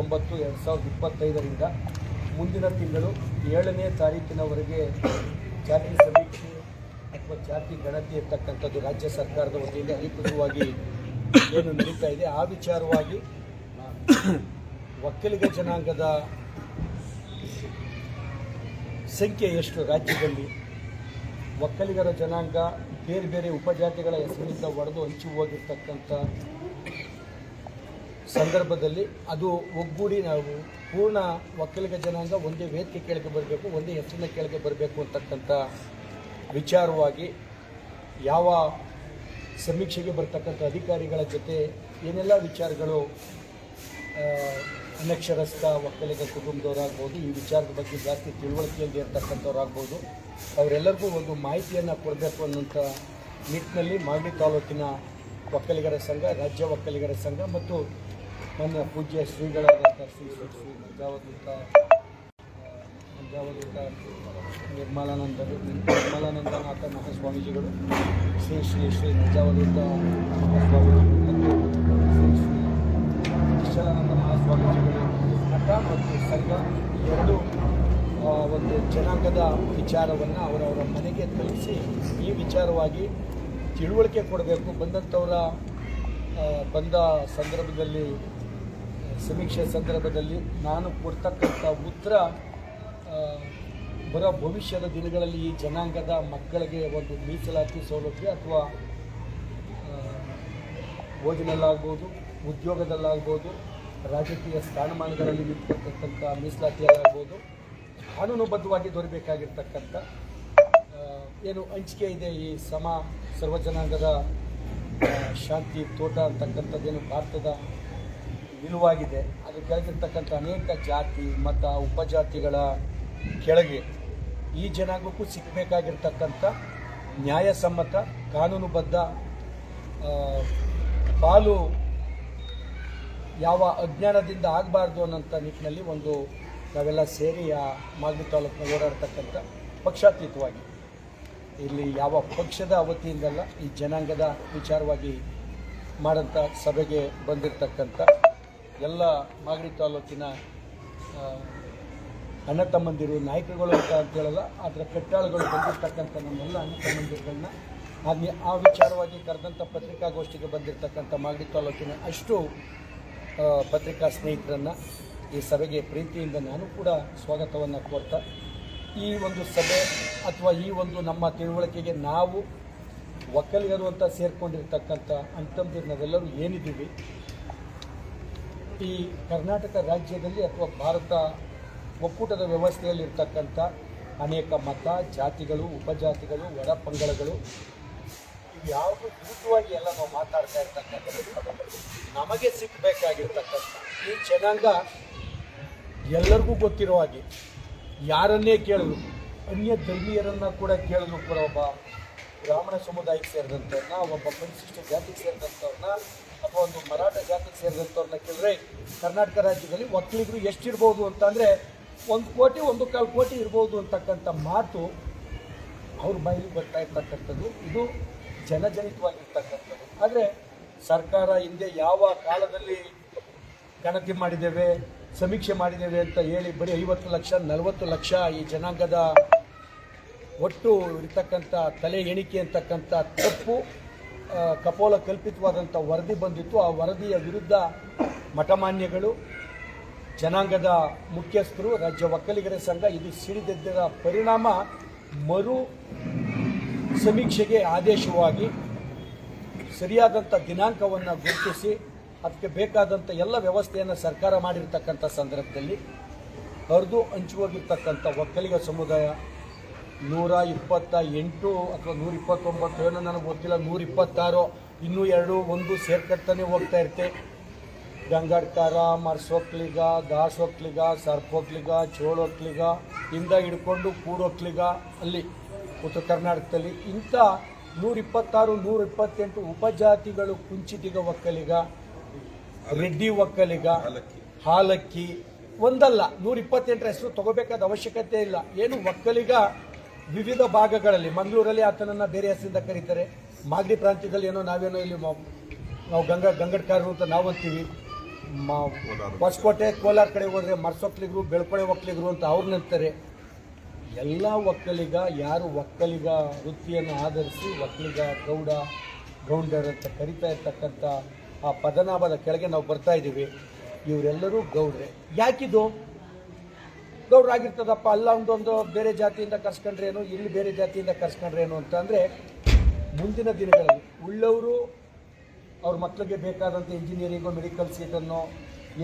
ಒಂಬತ್ತು ಎರಡು ಸಾವಿರದ ಇಪ್ಪತ್ತೈದರಿಂದ ಮುಂದಿನ ತಿಂಗಳು ಏಳನೇ ತಾರೀಕಿನವರೆಗೆ ಜಾತಿ ಸಮೀಕ್ಷೆ ಅಥವಾ ಜಾತಿ ಗಣತಿ ಇರ್ತಕ್ಕಂಥದ್ದು ರಾಜ್ಯ ಸರ್ಕಾರದ ವತಿಯಿಂದ ಅಧಿಕೃತವಾಗಿ ಏನು ನಡೀತಾ ಇದೆ, ಆ ವಿಚಾರವಾಗಿ ಒಕ್ಕಲಿಗ ಜನಾಂಗದ ಸಂಖ್ಯೆ ಎಷ್ಟು ರಾಜ್ಯದಲ್ಲಿ? ಒಕ್ಕಲಿಗರ ಜನಾಂಗ ಬೇರೆ ಬೇರೆ ಉಪಜಾತಿಗಳ ಹೆಸರಿನಿಂದ ಒಡೆದು ಹಂಚಿ ಹೋಗಿರ್ತಕ್ಕಂಥ ಸಂದರ್ಭದಲ್ಲಿ ಅದು ಒಗ್ಗೂಡಿ ನಾವು ಪೂರ್ಣ ಒಕ್ಕಲಿಗ ಜನಾಂಗ ಒಂದೇ ವೇದಿಕೆ ಕೆಳಗೆ ಬರಬೇಕು, ಒಂದೇ ಹೆಸರಿನ ಕೆಳಗೆ ಬರಬೇಕು ಅಂತಕ್ಕಂಥ ವಿಚಾರವಾಗಿ ಯಾವ ಸಮೀಕ್ಷೆಗೆ ಬರ್ತಕ್ಕಂಥ ಅಧಿಕಾರಿಗಳ ಜೊತೆ ಏನೆಲ್ಲ ವಿಚಾರಗಳು ಅನಕ್ಷರಸ್ಥ ಒಕ್ಕಲಿಗ ಕುಟುಂಬದವರಾಗ್ಬೋದು, ಈ ವಿಚಾರದ ಬಗ್ಗೆ ಜಾಸ್ತಿ ತಿಳುವಳಿಕೆಯಲ್ಲಿ ಇರ್ತಕ್ಕಂಥವ್ರಾಗ್ಬೋದು, ಅವರೆಲ್ಲರಿಗೂ ಒಂದು ಮಾಹಿತಿಯನ್ನು ಕೊಡಬೇಕು ಅನ್ನೋಂಥ ನಿಟ್ಟಿನಲ್ಲಿ ಮಾಗಡಿ ತಾಲೂಕಿನ ಒಕ್ಕಲಿಗರ ಸಂಘ, ರಾಜ್ಯ ಒಕ್ಕಲಿಗರ ಸಂಘ ಮತ್ತು ನನ್ನ ಪೂಜ್ಯ ಶ್ರೀಗಳಾದಂಥ ಶ್ರೀ ಶ್ರೀ ಶ್ರೀ ಮಧ್ಯಾವಧೂತ ಮಧ್ಯಾವಧೂತ ನಿರ್ಮಲಾನಂದರು, ನಿರ್ಮಲಾನಂದನಾಥ ಮಹಾಸ್ವಾಮೀಜಿಗಳು, ಶ್ರೀ ಶ್ರೀ ಶ್ರೀ ಮಧ್ಯಾವಧೂತ ಮಹಾಸ್ವಾಮೀಜಿಗಳು ಮತ್ತು ಶ್ರೀ ಶ್ರೀ ವಿಶಾಲಾನಂದ ಮಹಾಸ್ವಾಮೀಜಿಗಳು ಮಠ ಮತ್ತು ಸಂಘ ಎರಡು ಒಂದು ಜನಾಂಗದ ವಿಚಾರವನ್ನು ಅವರವರ ಮನೆಗೆ ತಲುಪಿಸಿ ಈ ವಿಚಾರವಾಗಿ ತಿಳುವಳಿಕೆ ಕೊಡಬೇಕು. ಬಂದಂಥವರ ಬಂದ ಸಂದರ್ಭದಲ್ಲಿ ಸಮೀಕ್ಷೆ ಸಂದರ್ಭದಲ್ಲಿ ನಾನು ಕೊಡ್ತಕ್ಕಂಥ ಉತ್ತರ ಬರೋ ಭವಿಷ್ಯದ ದಿನಗಳಲ್ಲಿ ಈ ಜನಾಂಗದ ಮಕ್ಕಳಿಗೆ ಒಂದು ಮೀಸಲಾತಿ ಸೌಲಭ್ಯ ಅಥವಾ ಓದಿನಲ್ಲಾಗ್ಬೋದು ಉದ್ಯೋಗದಲ್ಲಾಗ್ಬೋದು, ರಾಜಕೀಯ ಸ್ಥಾನಮಾನಗಳಲ್ಲಿ ನಿಂತಕ್ಕಂಥ ಮೀಸಲಾತಿಯಲ್ಲಾಗ್ಬೋದು ಕಾನೂನುಬದ್ಧವಾಗಿ ದೊರಬೇಕಾಗಿರ್ತಕ್ಕಂಥ ಏನು ಹಂಚಿಕೆ ಇದೆ ಈ ಸಮ ಸರ್ವಜನಾಂಗದ ಶಾಂತಿ, ತೋಟ ಅಂತಕ್ಕಂಥದ್ದೇನು ಭಾರತದ ನಿಲುವಾಗಿದೆ. ಅದು ಕೆಳಗಿರ್ತಕ್ಕಂಥ ಅನೇಕ ಜಾತಿ, ಮತ, ಉಪಜಾತಿಗಳ ಕೆಳಗೆ ಈ ಜನಾಂಗಕ್ಕೂ ಸಿಕ್ಕಬೇಕಾಗಿರ್ತಕ್ಕಂಥ ನ್ಯಾಯಸಮ್ಮತ, ಕಾನೂನುಬದ್ಧ ಪಾಲು ಯಾವ ಅಜ್ಞಾನದಿಂದ ಆಗಬಾರ್ದು ಅನ್ನೋಂಥ ನಿಟ್ಟಿನಲ್ಲಿ ಒಂದು ನಾವೆಲ್ಲ ಸೇರಿ ಆ ಮಾಗಡಿ ತಾಲೂಕಿನ ಓಡಾಡ್ತಕ್ಕಂಥ ಪಕ್ಷಾತೀತವಾಗಿ. ಇಲ್ಲಿ ಯಾವ ಪಕ್ಷದ ವತಿಯಿಂದಲ್ಲ ಈ ಜನಾಂಗದ ವಿಚಾರವಾಗಿ ಮಾಡೋಂಥ ಸಭೆಗೆ ಬಂದಿರತಕ್ಕಂಥ ಎಲ್ಲ ಮಾಗಡಿ ತಾಲೂಕಿನ ಅಣ್ಣ ತಮ್ಮಂದಿರು, ನಾಯಕರುಗಳು ಅಂತ ಅಂತೇಳಲ್ಲ ಆದರೆ ಕಟ್ಟಾಳುಗಳು ಬಂದಿರತಕ್ಕಂಥ ನಮ್ಮೆಲ್ಲ ಅಣ್ಣ ತಮ್ಮಂದಿರುಗಳನ್ನ, ಹಾಗೆ ಆ ವಿಚಾರವಾಗಿ ಕರೆದಂಥ ಪತ್ರಿಕಾಗೋಷ್ಠಿಗೆ ಬಂದಿರತಕ್ಕಂಥ ಮಾಗಡಿ ತಾಲೂಕಿನ ಅಷ್ಟು ಪತ್ರಿಕಾ ಸ್ನೇಹಿತರನ್ನು ಈ ಸಭೆಗೆ ಪ್ರೀತಿಯಿಂದ ನಾನು ಕೂಡ ಸ್ವಾಗತವನ್ನು ಕೋರ್ತಾ, ಈ ಒಂದು ಸಭೆ ಅಥವಾ ಈ ಒಂದು ನಮ್ಮ ತಿಳುವಳಿಕೆಗೆ ನಾವು ಒಕ್ಕಲಿಗರು ಅಂತ ಸೇರಿಕೊಂಡಿರ್ತಕ್ಕಂಥ ಅಂತಂದಿರು ನಾವೆಲ್ಲರೂ ಏನಿದ್ದೀವಿ ಈ ಕರ್ನಾಟಕ ರಾಜ್ಯದಲ್ಲಿ ಅಥವಾ ಭಾರತ ಒಕ್ಕೂಟದ ವ್ಯವಸ್ಥೆಯಲ್ಲಿರ್ತಕ್ಕಂಥ ಅನೇಕ ಮತ, ಜಾತಿಗಳು, ಉಪಜಾತಿಗಳು ಒಡ ಪಂಗಡಗಳು ಯಾವುದು ವಿರುದ್ಧವಾಗಿ ಎಲ್ಲ ನಾವು ಮಾತಾಡ್ತಾ ಇರ್ತಕ್ಕಂಥದ್ದು. ನಮಗೆ ಸಿಕ್ಕಬೇಕಾಗಿರ್ತಕ್ಕಂಥ ಈ ಜನಾಂಗ ಎಲ್ಲರಿಗೂ ಗೊತ್ತಿರೋ ಹಾಗೆ, ಯಾರನ್ನೇ ಕೇಳಿದ್ರು, ಅನ್ಯ ಧರ್ಮೀಯರನ್ನ ಕೂಡ ಕೇಳಿದ್ರು ಕೂಡ ಒಬ್ಬ ಬ್ರಾಹ್ಮಣ ಸಮುದಾಯಕ್ಕೆ ಸೇರಿದಂಥವ್ರನ್ನ, ಒಬ್ಬ ಪರಿಶಿಷ್ಟ ಜಾತಿಗೆ ಸೇರಿದಂಥವ್ರನ್ನ ಅಥವಾ ಒಂದು ಮರಾಠ ಜಾತಿಗೆ ಸೇರಿದಂಥವ್ರನ್ನ ಕೇಳಿದ್ರೆ ಕರ್ನಾಟಕ ರಾಜ್ಯದಲ್ಲಿ ಒಕ್ಕಲಿಗರು ಎಷ್ಟಿರ್ಬೋದು ಅಂತಂದರೆ ಒಂದು ಕೋಟಿ, ಒಂದು ಕಾಲು ಕೋಟಿ ಇರ್ಬೋದು ಅಂತಕ್ಕಂಥ ಮಾತು ಅವ್ರ ಬಾಯಿಗೆ ಬರ್ತಾ ಇರ್ತಕ್ಕಂಥದ್ದು. ಇದು ಜನಜನಿತವಾಗಿರ್ತಕ್ಕಂಥದ್ದು. ಆದರೆ ಸರ್ಕಾರ ಹಿಂದೆ ಯಾವ ಕಾಲದಲ್ಲಿ ಗಣತಿ ಮಾಡಿದ್ದೇವೆ, ಸಮೀಕ್ಷೆ ಮಾಡಿದ್ದೇವೆ ಅಂತ ಹೇಳಿ ಬರೀ ಐವತ್ತು ಲಕ್ಷ, ನಲವತ್ತು ಲಕ್ಷ ಈ ಜನಾಂಗದ ಒಟ್ಟು ಇರ್ತಕ್ಕಂಥ ತಲೆ ಎಣಿಕೆ ಅಂತಕ್ಕಂಥ ತಪ್ಪು ಕಪೋಲ ಕಲ್ಪಿತವಾದಂಥ ವರದಿ ಬಂದಿತ್ತು. ಆ ವರದಿಯ ವಿರುದ್ಧ ಮಠಮಾನ್ಯಗಳು, ಜನಾಂಗದ ಮುಖ್ಯಸ್ಥರು, ರಾಜ್ಯ ಒಕ್ಕಲಿಗರ ಸಂಘ, ಇದು ಸಿಡಿದೆದ್ದರ ಪರಿಣಾಮ ಮರು ಸಮೀಕ್ಷೆಗೆ ಆದೇಶವಾಗಿ ಸರಿಯಾದಂಥ ದಿನಾಂಕವನ್ನು ಗುರುತಿಸಿ, ಅದಕ್ಕೆ ಬೇಕಾದಂಥ ಎಲ್ಲ ವ್ಯವಸ್ಥೆಯನ್ನು ಸರ್ಕಾರ ಮಾಡಿರ್ತಕ್ಕಂಥ ಸಂದರ್ಭದಲ್ಲಿ ಹರಿದು ಹಂಚುವಾಗಿರ್ತಕ್ಕಂಥ ಒಕ್ಕಲಿಗ ಸಮುದಾಯ ನೂರ ಇಪ್ಪತ್ತ ಎಂಟು ಅಥವಾ ನೂರ ಇಪ್ಪತ್ತೊಂಬತ್ತು ಏನೋ ನನಗೆ ಗೊತ್ತಿಲ್ಲ ನೂರ ಇಪ್ಪತ್ತಾರು ಇನ್ನೂ ಎರಡು ಒಂದು ಸೇರ್ಕತ್ತಾನೆ ಹೋಗ್ತಾ ಇರ್ತೆ. ಗಂಗಾಡ್ಕಾರ ಮರ್ಸೊಕ್ಲಿಗ ದಾಸೊಕ್ಲಿಗ ಸರ್ಪೊಕ್ಲಿಗ ಚೋಳೊಕ್ಲಿಗ ಇಂದ ಹಿಡ್ಕೊಂಡು ಕೂಡೊಕ್ಲಿಗ ಅಲ್ಲಿ ಉತ್ತರ ಕರ್ನಾಟಕದಲ್ಲಿ ಇಂಥ ನೂರ ಇಪ್ಪತ್ತಾರು ನೂರ ಇಪ್ಪತ್ತೆಂಟು ಉಪಜಾತಿಗಳು ಕುಂಚಿತಿಗ ಒಕ್ಕಲಿಗ ರೆಡ್ಡಿ ಒಕ್ಕಲಿಗ ಹಾಲಕ್ಕಿ. ಒಂದಲ್ಲ ನೂರ ಇಪ್ಪತ್ತೆಂಟರ ಹೆಸರು ತಗೋಬೇಕಾದ ಅವಶ್ಯಕತೆ ಇಲ್ಲ. ಏನು ಒಕ್ಕಲಿಗ ವಿವಿಧ ಭಾಗಗಳಲ್ಲಿ ಮಂಗಳೂರಲ್ಲಿ ಆತನನ್ನು ಬೇರೆ ಹೆಸರಿಂದ ಕರೀತಾರೆ. ಮಾಗಡಿ ಪ್ರಾಂತ್ಯದಲ್ಲಿ ಏನೋ ನಾವೇನೋ ಇಲ್ಲಿ ನಾವು ಗಂಗಾ ಗಂಗಡ್ಕಾರರು ಅಂತ ನಾವು ಅಂತೀವಿ. ಹೊಸಕೋಟೆ ಕೋಲಾರ ಕಡೆ ಹೋದರೆ ಮರ್ಸೊಕ್ಲಿಗರು ಬೆಳ್ಕೊಳೆ ಒಕ್ಕಲಿಗರು ಅಂತ ಅವ್ರು ನಿಂತಾರೆ ಎಲ್ಲ ಒಕ್ಕಲಿಗ ಯಾರು ಒಕ್ಕಲಿಗ ವೃತ್ತಿಯನ್ನು ಆಧರಿಸಿ ಒಕ್ಕಲಿಗ ಗೌಡ ಗೌಂಡರ್ ಅಂತ ಕರಿತಾ ಇರ್ತಕ್ಕಂಥ ಆ ಪದನಾಭದ ಕೆಳಗೆ ನಾವು ಬರ್ತಾ ಇದ್ದೀವಿ. ಇವರೆಲ್ಲರೂ ಗೌಡ್ರೆ. ಯಾಕಿದು? ಗೌಡ್ರಾಗಿರ್ತದಪ್ಪ ಅಲ್ಲ, ಒಂದೊಂದು ಬೇರೆ ಜಾತಿಯಿಂದ ಕರ್ಸ್ಕೊಂಡ್ರೇನು ಇಲ್ಲಿ ಬೇರೆ ಜಾತಿಯಿಂದ ಕರ್ಸ್ಕೊಂಡ್ರೇನು ಅಂತ ಅಂದರೆ, ಮುಂದಿನ ದಿನಗಳಲ್ಲಿ ಉಳ್ಳವರು ಅವ್ರ ಮಕ್ಕಳಿಗೆ ಬೇಕಾದಂಥ ಇಂಜಿನಿಯರಿಂಗು ಮೆಡಿಕಲ್ ಸೀಟನ್ನು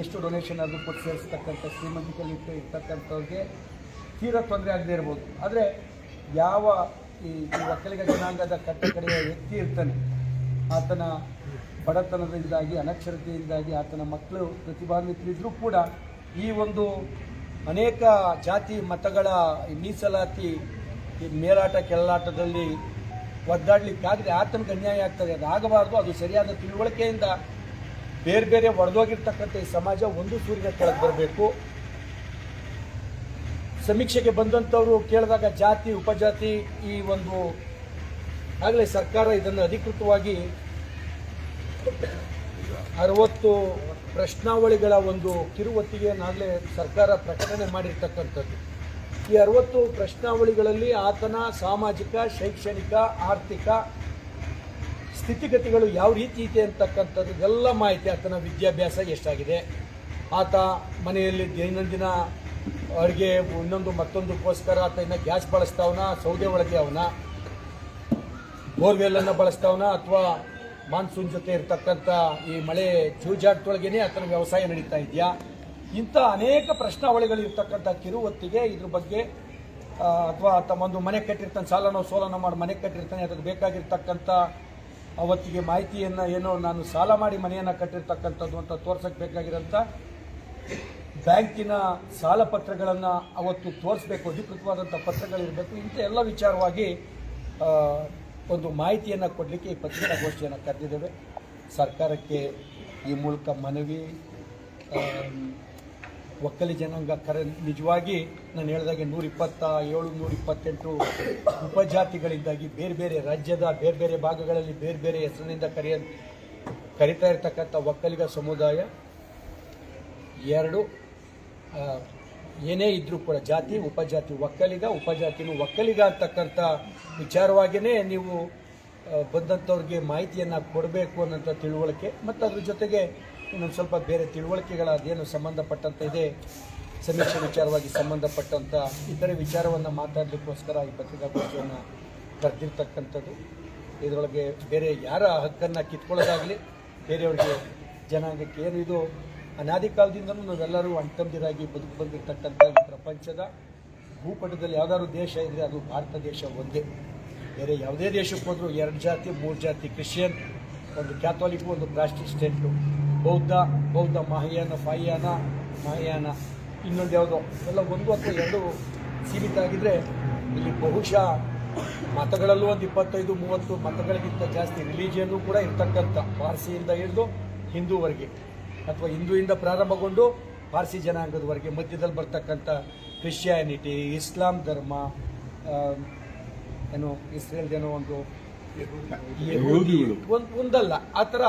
ಎಷ್ಟು ಡೊನೇಷನ್ ಆದರೂ ಕೊಟ್ಟು ಸೇರಿಸ್ತಕ್ಕಂಥ ಶ್ರೀಮಂತಿಕಲ್ಲಿ ಇಟ್ಟು ಇರ್ತಕ್ಕಂಥವ್ರಿಗೆ ತೀರಾ ತೊಂದರೆ ಆಗದೇ ಇರ್ಬೋದು. ಆದರೆ ಯಾವ ಈ ಒಕ್ಕಲಿಗ ಜನಾಂಗದ ಕಟ್ಟಕಡೆಯ ವ್ಯಕ್ತಿ ಇರ್ತಾನೆ, ಆತನ ಬಡತನದಿಂದಾಗಿ, ಅನಕ್ಷರತೆಯಿಂದಾಗಿ ಆತನ ಮಕ್ಕಳು ಪ್ರತಿಭಾನ್ವಿತರಿದ್ದರೂ ಕೂಡ ಈ ಒಂದು ಅನೇಕ ಜಾತಿ ಮತಗಳ ಮೀಸಲಾತಿ, ಈ ಮೇಲಾಟ ಕೆಳಾಟದಲ್ಲಿ ಒದ್ದಾಡ್ಲಿಕ್ಕಾಗದೆ ಆತನಿಗೆ ಅನ್ಯಾಯ ಆಗ್ತದೆ. ಅದು ಆಗಬಾರ್ದು, ಅದು ಸರಿಯಾದ ತಿಳುವಳಿಕೆಯಿಂದ ಬೇರೆ ಬೇರೆ ಒಡೆದೋಗಿರ್ತಕ್ಕಂಥ ಈ ಸಮಾಜ ಒಂದು ಸೂರ್ಯನ ಕೆಳಗೆ ಬರಬೇಕು. ಸಮೀಕ್ಷೆಗೆ ಬಂದಂಥವರು ಕೇಳಿದಾಗ ಜಾತಿ, ಉಪಜಾತಿ ಈ ಒಂದು ಆಗಲೇ ಸರ್ಕಾರ ಇದನ್ನು ಅಧಿಕೃತವಾಗಿ ಅರವತ್ತು ಪ್ರಶ್ನಾವಳಿಗಳ ಒಂದು ಕಿರುವತ್ತಿಗೆಯನ್ನಾಗಲೇ ಸರ್ಕಾರ ಪ್ರಕಟಣೆ ಮಾಡಿರ್ತಕ್ಕಂಥದ್ದು. ಈ ಅರವತ್ತು ಪ್ರಶ್ನಾವಳಿಗಳಲ್ಲಿ ಆತನ ಸಾಮಾಜಿಕ, ಶೈಕ್ಷಣಿಕ, ಆರ್ಥಿಕ ಸ್ಥಿತಿಗತಿಗಳು ಯಾವ ರೀತಿ ಇದೆ ಅಂತಕ್ಕಂಥದ್ದು ಎಲ್ಲ ಮಾಹಿತಿ ಆತನ ವಿದ್ಯಾಭ್ಯಾಸ ಎಷ್ಟಾಗಿದೆ. ಆತ ಮನೆಯಲ್ಲಿ ದೈನಂದಿನ ಅಡುಗೆ ಇನ್ನೊಂದು ಮತ್ತೊಂದಕ್ಕೋಸ್ಕರ ಆತ ಇನ್ನು ಗ್ಯಾಸ್ ಬಳಸ್ತಾವನ? ಸೌದೆ ಒಳಗೆ ಅವನ? ಬೋರ್ವೆಲ್ಲನ್ನು ಬಳಸ್ತಾವನ ಅಥವಾ ಮಾನ್ಸೂನ್ ಜೊತೆ ಇರತಕ್ಕಂಥ ಈ ಮಳೆ ಜೂಜಾಟದೊಳಗೇನೆ ಆತನ ವ್ಯವಸಾಯ ನಡೀತಾ ಇದೆಯಾ? ಇಂಥ ಅನೇಕ ಪ್ರಶ್ನಾವಳಿಗಳು ಇರ್ತಕ್ಕಂಥ ಕಿರುವತ್ತಿಗೆ ಇದ್ರ ಬಗ್ಗೆ ಅಥವಾ ತಮ್ಮೊಂದು ಮನೆ ಕಟ್ಟಿರ್ತಾನೆ, ಸಾಲನೋ ಸೋಲನೋ ಮಾಡಿ ಮನೆ ಕಟ್ಟಿರ್ತಾನೆ, ಅದಕ್ಕೆ ಬೇಕಾಗಿರ್ತಕ್ಕಂಥ ಅವತ್ತಿಗೆ ಮಾಹಿತಿಯನ್ನು ಏನೋ ನಾನು ಸಾಲ ಮಾಡಿ ಮನೆಯನ್ನು ಕಟ್ಟಿರ್ತಕ್ಕಂಥದ್ದು ಅಂತ ತೋರ್ಸಕ್ಕೆ ಬೇಕಾಗಿರೋಂಥ ಬ್ಯಾಂಕಿನ ಸಾಲ ಪತ್ರಗಳನ್ನು ಅವತ್ತು ತೋರಿಸ್ಬೇಕು, ಅಧಿಕೃತವಾದಂಥ ಪತ್ರಗಳಿರಬೇಕು, ಇಂಥ ಎಲ್ಲ ವಿಚಾರವಾಗಿ ಒಂದು ಮಾಹಿತಿಯನ್ನು ಕೊಡಲಿಕ್ಕೆ ಈ ಪತ್ರಿಕಾಗೋಷ್ಠಿಯನ್ನು ಕರೆದಿದ್ದೇವೆ. ಸರ್ಕಾರಕ್ಕೆ ಈ ಮೂಲಕ ಮನವಿ ಒಕ್ಕಲಿ ಜನಾಂಗ ಕರೆ, ನಿಜವಾಗಿ ನಾನು ಹೇಳಿದಾಗೆ ನೂರ ಇಪ್ಪತ್ತ ಏಳು ನೂರ ಇಪ್ಪತ್ತೆಂಟು ಉಪಜಾತಿಗಳಿಂದಾಗಿ ಬೇರೆ ಬೇರೆ ರಾಜ್ಯದ, ಬೇರೆ ಬೇರೆ ಭಾಗಗಳಲ್ಲಿ ಬೇರೆ ಬೇರೆ ಹೆಸರಿನಿಂದ ಕರೆಯ, ಕರಿತಾ ಇರ್ತಕ್ಕಂಥ ಒಕ್ಕಲಿಗ ಸಮುದಾಯ. ಎರಡು ಏನೇ ಇದ್ರೂ ಕೂಡ ಜಾತಿ, ಉಪಜಾತಿ, ಒಕ್ಕಲಿಗ, ಉಪಜಾತಿನೂ ಒಕ್ಕಲಿಗ ಅಂತಕ್ಕಂಥ ವಿಚಾರವಾಗಿಯೇ ನೀವು ಬಂದಂಥವ್ರಿಗೆ ಮಾಹಿತಿಯನ್ನು ಕೊಡಬೇಕು ಅನ್ನೋಂಥ ತಿಳುವಳಿಕೆ, ಮತ್ತು ಅದ್ರ ಜೊತೆಗೆ ಇನ್ನೊಂದು ಸ್ವಲ್ಪ ಬೇರೆ ತಿಳುವಳಿಕೆಗಳ ಅದೇನು ಸಂಬಂಧಪಟ್ಟಂಥ ಇದೆ, ಸಮೀಕ್ಷೆ ವಿಚಾರವಾಗಿ ಸಂಬಂಧಪಟ್ಟಂಥ ಇತರೆ ವಿಚಾರವನ್ನು ಮಾತಾಡಲಿಕ್ಕೋಸ್ಕರ ಈ ಪತ್ರಿಕಾಗೋಷ್ಠಿಯನ್ನು ಕರೆದಿರ್ತಕ್ಕಂಥದ್ದು. ಇದರೊಳಗೆ ಬೇರೆ ಯಾರ ಹಕ್ಕನ್ನು ಕಿತ್ಕೊಳ್ಳೋದಾಗಲಿ, ಬೇರೆಯವ್ರಿಗೆ ಜನಾಂಗಕ್ಕೆ ಏನು ಇದು ಅನಾದಿ ಕಾಲದಿಂದಲೂ ನಾವೆಲ್ಲರೂ ಅಣ್ತಂದಿರಾಗಿ ಬದುಕು ಬಂದಿರತಕ್ಕಂಥ ಪ್ರಪಂಚದ ಭೂಪಟದಲ್ಲಿ ಯಾವ್ದಾದ್ರು ದೇಶ ಇದ್ದರೆ ಅದು ಭಾರತ ದೇಶ ಒಂದೇ. ಬೇರೆ ಯಾವುದೇ ದೇಶಕ್ಕೆ ಹೋದರೂ ಎರಡು ಜಾತಿ, ಮೂರು ಜಾತಿ, ಕ್ರಿಶ್ಚಿಯನ್, ಒಂದು ಕ್ಯಾಥೋಲಿಕ್, ಒಂದು ಪ್ರಾಸ್ಟಿಸ್ಟೆಂಟು ಬೌದ್ಧ ಬೌದ್ಧ ಮಹಾಯಾನ, ಫಾಯಾನ, ಮಹಾಯಾನ, ಇನ್ನೊಂದು ಯಾವುದೋ. ಎಲ್ಲ ಒಂದು ಅಥವಾ ಎರಡು ಸೀಮಿತ ಆಗಿದ್ದರೆ ಇಲ್ಲಿ ಬಹುಶಃ ಮತಗಳಲ್ಲೂ ಒಂದು ಇಪ್ಪತ್ತೈದು, ಮೂವತ್ತು ಮತಗಳಿಗಿಂತ ಜಾಸ್ತಿ ರಿಲಿಜಿಯನ್ನು ಕೂಡ ಇರ್ತಕ್ಕಂಥ ಪಾರ್ಸಿಯಿಂದ ಹಿಡಿದು ಹಿಂದೂವರೆಗೆ. ಅಥವಾ ಹಿಂದೂಯಿಂದ ಪ್ರಾರಂಭಗೊಂಡು ಪಾರ್ಸಿ ಜನಾಂಗದವರೆಗೆ ಮಧ್ಯದಲ್ಲಿ ಬರ್ತಕ್ಕಂಥ ಕ್ರಿಶ್ಚಿಯಾನಿಟಿ ಇಸ್ಲಾಂ ಧರ್ಮ ಏನು ಇಸ್ರೇಲ್ದೇನೋ ಒಂದು ಒಂದು ಒಂದಲ್ಲ ಆ ಥರ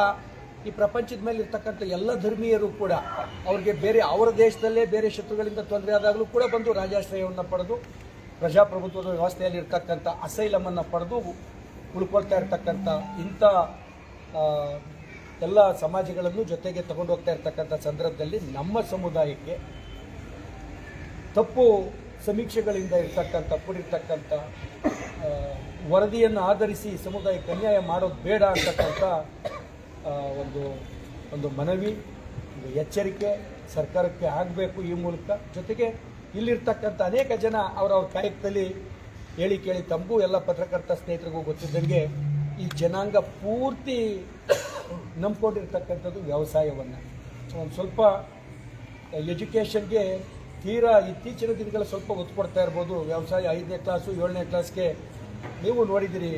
ಈ ಪ್ರಪಂಚದ ಮೇಲೆ ಇರ್ತಕ್ಕಂಥ ಎಲ್ಲ ಧರ್ಮೀಯರು ಕೂಡ ಅವ್ರಿಗೆ ಬೇರೆ ಅವರ ದೇಶದಲ್ಲೇ ಬೇರೆ ಶತ್ರುಗಳಿಂದ ತೊಂದರೆ ಆದಾಗಲೂ ಕೂಡ ಬಂದು ರಾಜಾಶ್ರಯವನ್ನು ಪಡೆದು ಪ್ರಜಾಪ್ರಭುತ್ವದ ವ್ಯವಸ್ಥೆಯಲ್ಲಿ ಇರ್ತಕ್ಕಂಥ ಅಸೈಲಮನ್ನು ಪಡೆದು ಉಳ್ಕೊಳ್ತಾ ಇರ್ತಕ್ಕಂಥ ಇಂಥ ಎಲ್ಲ ಸಮಾಜಗಳನ್ನು ಜೊತೆಗೆ ತಗೊಂಡು ಹೋಗ್ತಾ ಇರ್ತಕ್ಕಂಥ ಸಂದರ್ಭದಲ್ಲಿ ನಮ್ಮ ಸಮುದಾಯಕ್ಕೆ ತಪ್ಪು ಸಮೀಕ್ಷೆಗಳಿಂದ ಇರ್ತಕ್ಕಂಥ, ಕೂಡಿರ್ತಕ್ಕಂಥ ವರದಿಯನ್ನು ಆಧರಿಸಿ ಸಮುದಾಯಕ್ಕೆ ಅನ್ಯಾಯ ಮಾಡೋದು ಬೇಡ ಅಂತಕ್ಕಂಥ ಒಂದು ಒಂದು ಮನವಿ, ಒಂದು ಎಚ್ಚರಿಕೆ ಸರ್ಕಾರಕ್ಕೆ ಆಗಬೇಕು ಈ ಮೂಲಕ. ಜೊತೆಗೆ ಇಲ್ಲಿರ್ತಕ್ಕಂಥ ಅನೇಕ ಜನ ಅವರವ್ರ ಕಾಯಕದಲ್ಲಿ ಹೇಳಿ ಕೇಳಿ ತಮಗೂ ಎಲ್ಲ ಪತ್ರಕರ್ತ ಸ್ನೇಹಿತರಿಗೂ ಗೊತ್ತಿದ್ದಂಗೆ ಈ ಜನಾಂಗ ಪೂರ್ತಿ ನಂಬ್ಕೊಂಡಿರ್ತಕ್ಕಂಥದ್ದು ವ್ಯವಸಾಯವನ್ನು. ಒಂದು ಸ್ವಲ್ಪ ಎಜುಕೇಷನ್ಗೆ ತೀರಾ ಇತ್ತೀಚಿನ ದಿನಗಳ ಸ್ವಲ್ಪ ಒತ್ತು ಕೊಡ್ತಾ ಇರ್ಬೋದು. ವ್ಯವಸಾಯ ಐದನೇ ಕ್ಲಾಸು, ಏಳನೇ ಕ್ಲಾಸ್ಗೆ. ನೀವು ನೋಡಿದಿರಿ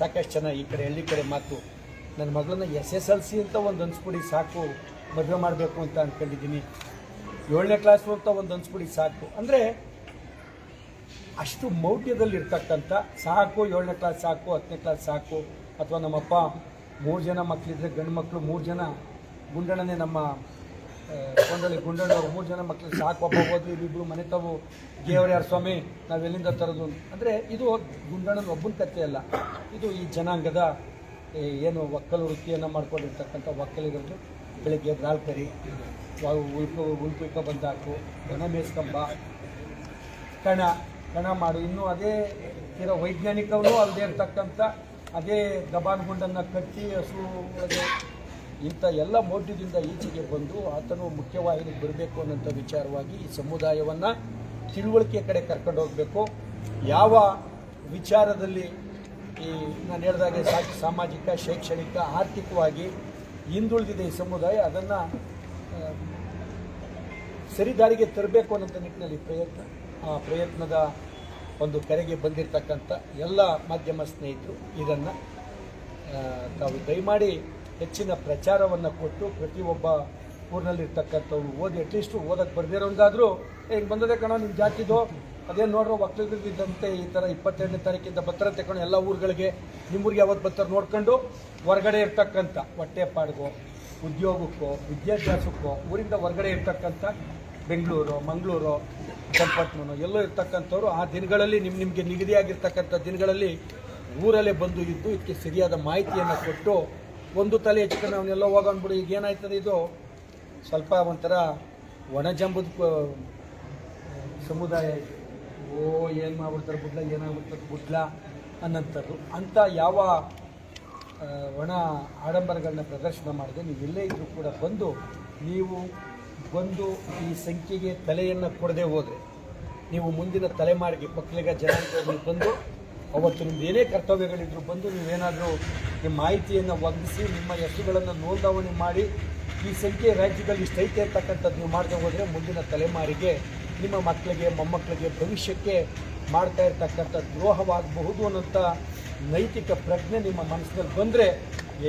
ಸಾಕಷ್ಟು ಜನ ಈ ಕಡೆ, ಹಳ್ಳಿ ಕಡೆ ಮಾತು. ನನ್ನ ಮಗಳನ್ನ ಎಸ್ ಎಸ್ ಎಲ್ ಸಿ ಅಂತ ಒಂದು ಅನ್ಸ್ಬಿಡಿ, ಸಾಕು. ಮದುವೆ ಮಾಡಬೇಕು ಅಂತ ಅಂದ್ಕೊಂಡಿದ್ದೀನಿ ಏಳನೇ ಕ್ಲಾಸು ಅಂತ ಒಂದು ಅನ್ಸ್ಬಿಡಿ, ಸಾಕು. ಅಂದರೆ ಅಷ್ಟು ಮೌಢ್ಯದಲ್ಲಿರ್ತಕ್ಕಂಥ ಸಾಕು ಏಳನೇ ಕ್ಲಾಸ್ ಸಾಕು ಹತ್ತನೇ ಕ್ಲಾಸ್ ಸಾಕು ಅಥವಾ ನಮ್ಮಪ್ಪ ಮೂರು ಜನ ಮಕ್ಕಳಿದ್ರೆ ಗಂಡು ಮಕ್ಕಳು ಮೂರು ಜನ ಗುಂಡಣ್ಣನೇ ನಮ್ಮ ಕೊಂಡಲ್ಲಿ ಗುಂಡಣ್ಣ ಮೂರು ಜನ ಮಕ್ಕಳು ಸಾಕು ಒಬ್ಬ ಹೋದ್ವಿ ಇಬ್ಬರು ಮನೆ ತಾವು ಯಾರು ಸ್ವಾಮಿ ನಾವೆಲ್ಲಿಂದ ತರೋದು ಅಂದರೆ ಇದು ಗುಂಡಣ್ಣನ ಒಬ್ಬನ ಕಥೆ ಅಲ್ಲ ಇದು ಈ ಜನಾಂಗದ ಏನು ಒಕ್ಕಲು ವೃತ್ತಿಯನ್ನು ಮಾಡ್ಕೊಂಡಿರ್ತಕ್ಕಂಥ ಒಕ್ಕಲಿಗರದು ಬೆಳಿಗ್ಗೆ ನಾಲ್ಕರಿ ಉಳ್ಕೊ ಉಲ್ಪಿಕ ಬಂದಾಕು ದನ ಮೇಸ್ಕಂಬ ಕಣ ಕಣ ಮಾಡಿ. ಇನ್ನು ಅದೇ ತೀರಾ ವೈಜ್ಞಾನಿಕವೂ ಅಲ್ಲದೆ ಇರತಕ್ಕಂಥ ಅದೇ ಗಬಾನ್ ಗುಂಡನ್ನು ಕಟ್ಟಿ ಹಸು ಇಂಥ ಎಲ್ಲ ಮೌಢ್ಯದಿಂದ ಈಚೆಗೆ ಬಂದು ಆತನು ಮುಖ್ಯವಾಹಿನಿಗೆ ಬರಬೇಕು ಅನ್ನೋಂಥ ವಿಚಾರವಾಗಿ ಈ ಸಮುದಾಯವನ್ನು ತಿಳುವಳಿಕೆ ಕಡೆ ಕರ್ಕೊಂಡು ಹೋಗಬೇಕು. ಯಾವ ವಿಚಾರದಲ್ಲಿ ಈ ನಾನು ಹೇಳಿದಾಗೆ ಸಾಮಾಜಿಕ, ಶೈಕ್ಷಣಿಕ, ಆರ್ಥಿಕವಾಗಿ ಹಿಂದುಳಿದಿದೆ ಈ ಸಮುದಾಯ, ಅದನ್ನು ಸರಿದಾರಿಗೆ ತರಬೇಕು ಅನ್ನೋಂಥ ನಿಟ್ಟಿನಲ್ಲಿ ಪ್ರಯತ್ನ. ಪ್ರಯತ್ನದ ಒಂದು ಕರೆಗೆ ಬಂದಿರತಕ್ಕಂಥ ಎಲ್ಲ ಮಾಧ್ಯಮ ಸ್ನೇಹಿತರು ಇದನ್ನು ತಾವು ದಯಮಾಡಿ ಹೆಚ್ಚಿನ ಪ್ರಚಾರವನ್ನು ಕೊಟ್ಟು ಪ್ರತಿಯೊಬ್ಬ ಊರಿನಲ್ಲಿರ್ತಕ್ಕಂಥವ್ರು ಓದಿ ಅಟ್ಲೀಸ್ಟು ಓದಕ್ಕೆ ಬರ್ದಿರೋಂಗಾದರೂ ಹಿಂಗೆ ಬಂದದೆ ಕಣೋ ನಿಮ್ಮ ಜಾತಿದು. ಅದೇನು ನೋಡ್ರೋ ಒಕ್ಕಲಿಗರಿದ್ದಂತೆ ಈ ಥರ ಇಪ್ಪತ್ತೆರಡನೇ ತಾರೀಕಿಂದ ಬರ್ತಾರಂತೆ ಕಣೋ ಎಲ್ಲ ಊರುಗಳಿಗೆ ನಿಮ್ಮೂರಿಗೆ ಯಾವತ್ತು ಬರ್ತಾರೆ ನೋಡ್ಕೊಂಡು ಹೊರಗಡೆ ಇರ್ತಕ್ಕಂಥ ಹೊಟ್ಟೆ ಪಾಡ್ಗೋ ಉದ್ಯೋಗಕ್ಕೋ, ವಿದ್ಯಾಭ್ಯಾಸಕ್ಕೋ, ಊರಿಂದ ಹೊರಗಡೆ ಇರ್ತಕ್ಕಂಥ ಬೆಂಗಳೂರು, ಮಂಗಳೂರು ಚನ್ನಪಟ್ಟಣ ಎಲ್ಲೋ ಇರ್ತಕ್ಕಂಥವ್ರು ಆ ದಿನಗಳಲ್ಲಿ ನಿಮ್ಮ ನಿಮಗೆ ನಿಗದಿಯಾಗಿರ್ತಕ್ಕಂಥ ದಿನಗಳಲ್ಲಿ ಊರಲ್ಲೇ ಬಂದು ಇದ್ದು ಇದಕ್ಕೆ ಸರಿಯಾದ ಮಾಹಿತಿಯನ್ನು ಕೊಟ್ಟು ಒಂದು ತಲೆ ಹೆಚ್ಚಿಕೊಂಡು ಅವನ್ನೆಲ್ಲ ಹೋಗೋನ್ಬಿಡು ಈಗ ಏನಾಯ್ತದೆ ಇದು? ಸ್ವಲ್ಪ ಒಂಥರ ಒಣಜಂಬದ ಸಮುದಾಯ ಓ, ಏನು ಮಾಡ್ಬಿಡ್ತಾರೆ ಬುಡ್ಲ ಏನಾಗ್ಬಿಡ್ತಾರೆ ಬುಡ್ಲ ಅನ್ನಂಥದ್ದು. ಅಂಥ ಯಾವ ಒಣ ಆಡಂಬರಗಳನ್ನ ಪ್ರದರ್ಶನ ಮಾಡಿದೆ ನೀವು ಎಲ್ಲೇ ಇದ್ದರೂ ಕೂಡ ಬಂದು ನೀವು ಬಂದು ಈ ಸಂಖ್ಯೆಗೆ ತಲೆಯನ್ನು ಕೊಡದೆ ಹೋದರೆ ನೀವು ಮುಂದಿನ ತಲೆಮಾರಿಗೆ ಮಕ್ಕಳಿಗೆ ಜನಾಂಗದಲ್ಲಿ ಬಂದು ಅವತ್ತು ನಿಮ್ದು ಏನೇ ಕರ್ತವ್ಯಗಳಿದ್ರು ಬಂದು ನೀವೇನಾದರೂ ನಿಮ್ಮ ಮಾಹಿತಿಯನ್ನು ಒದಗಿಸಿ, ನಿಮ್ಮ ಹೆಸರುಗಳನ್ನು ನೋಂದಾವಣಿ ಮಾಡಿ, ಈ ಸಂಖ್ಯೆ ರಾಜ್ಯದಲ್ಲಿ ಇಷ್ಟೈತೆ ಅಂತಕ್ಕಂಥದ್ದು ನೀವು ಮಾಡದೆ ಹೋದರೆ ಮುಂದಿನ ತಲೆಮಾರಿಗೆ, ನಿಮ್ಮ ಮಕ್ಕಳಿಗೆ ಮೊಮ್ಮಕ್ಕಳಿಗೆ ಭವಿಷ್ಯಕ್ಕೆ ಮಾಡ್ತಾ ಇರ್ತಕ್ಕಂಥ ದ್ರೋಹವಾಗಬಹುದು ಅನ್ನೋಂಥ ನೈತಿಕ ಪ್ರಜ್ಞೆ ನಿಮ್ಮ ಮನಸ್ಸಿನಲ್ಲಿ ಬಂದರೆ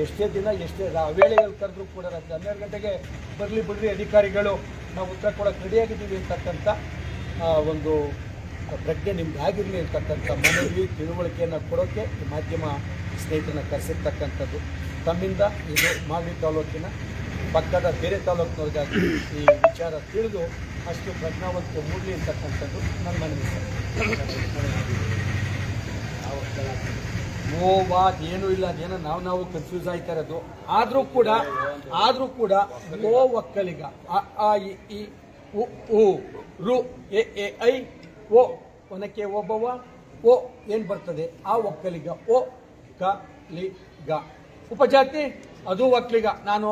ಎಷ್ಟೇ ದಿನ, ಎಷ್ಟೇ ವೇಳೆಗಳು ಕರೆದ್ರೂ ಕೂಡ ರಾತ್ರಿ ಹನ್ನೆರಡು ಗಂಟೆಗೆ ಬರಲಿ ಬಿಡ್ರಿ ಅಧಿಕಾರಿಗಳು. ನಾವು ಉತ್ತರ ಕೊಡೋಕೆ ರೆಡಿಯಾಗಿದ್ದೀವಿ ಅಂತಕ್ಕಂಥ ಒಂದು ಪ್ರಜ್ಞೆ ನಿಮ್ಗೆ ಆಗಿರಲಿ ಅಂತಕ್ಕಂಥ ಮನವಿ, ತಿಳುವಳಿಕೆಯನ್ನು ಕೊಡೋಕ್ಕೆ ಮಾಧ್ಯಮ ಸ್ನೇಹಿತರನ್ನ ಕರೆಸಿರ್ತಕ್ಕಂಥದ್ದು. ತಮ್ಮಿಂದ ಇದು ಮಾಗಡಿ ತಾಲೂಕಿನ ಪಕ್ಕದ ಬೇರೆ ತಾಲೂಕಿನವ್ರಿಗಾಗಿ ಈ ವಿಚಾರ ತಿಳಿದು ಅಷ್ಟು ಪ್ರಜ್ಞಾವಂತ ಮೂಡಲಿ ಅಂತಕ್ಕಂಥದ್ದು ನನ್ನ ಮನವಿ. ಓ ಬಾ ಏನೂ ಇಲ್ಲ ಅದೇನೋ ನಾವು ನಾವು ಕನ್ಫ್ಯೂಸ್ ಆಯ್ತಾ ಇರೋದು ಆದರೂ ಕೂಡ ಆದರೂ ಕೂಡ ಓ ಒಕ್ಕಲಿಗ ಅ ಆ ಇ ಉ ಉ ರು ಎ ಎ ಐ ಓ ಒನಕ್ಕೆ ಒಬ್ಬವ ಓ ಏನು ಬರ್ತದೆ? ಆ ಒಕ್ಕಲಿಗ ಓ ಕ ಲಿ ಗ. ಉಪಜಾತಿ ಅದು ಒಕ್ಕಲಿಗ. ನಾನು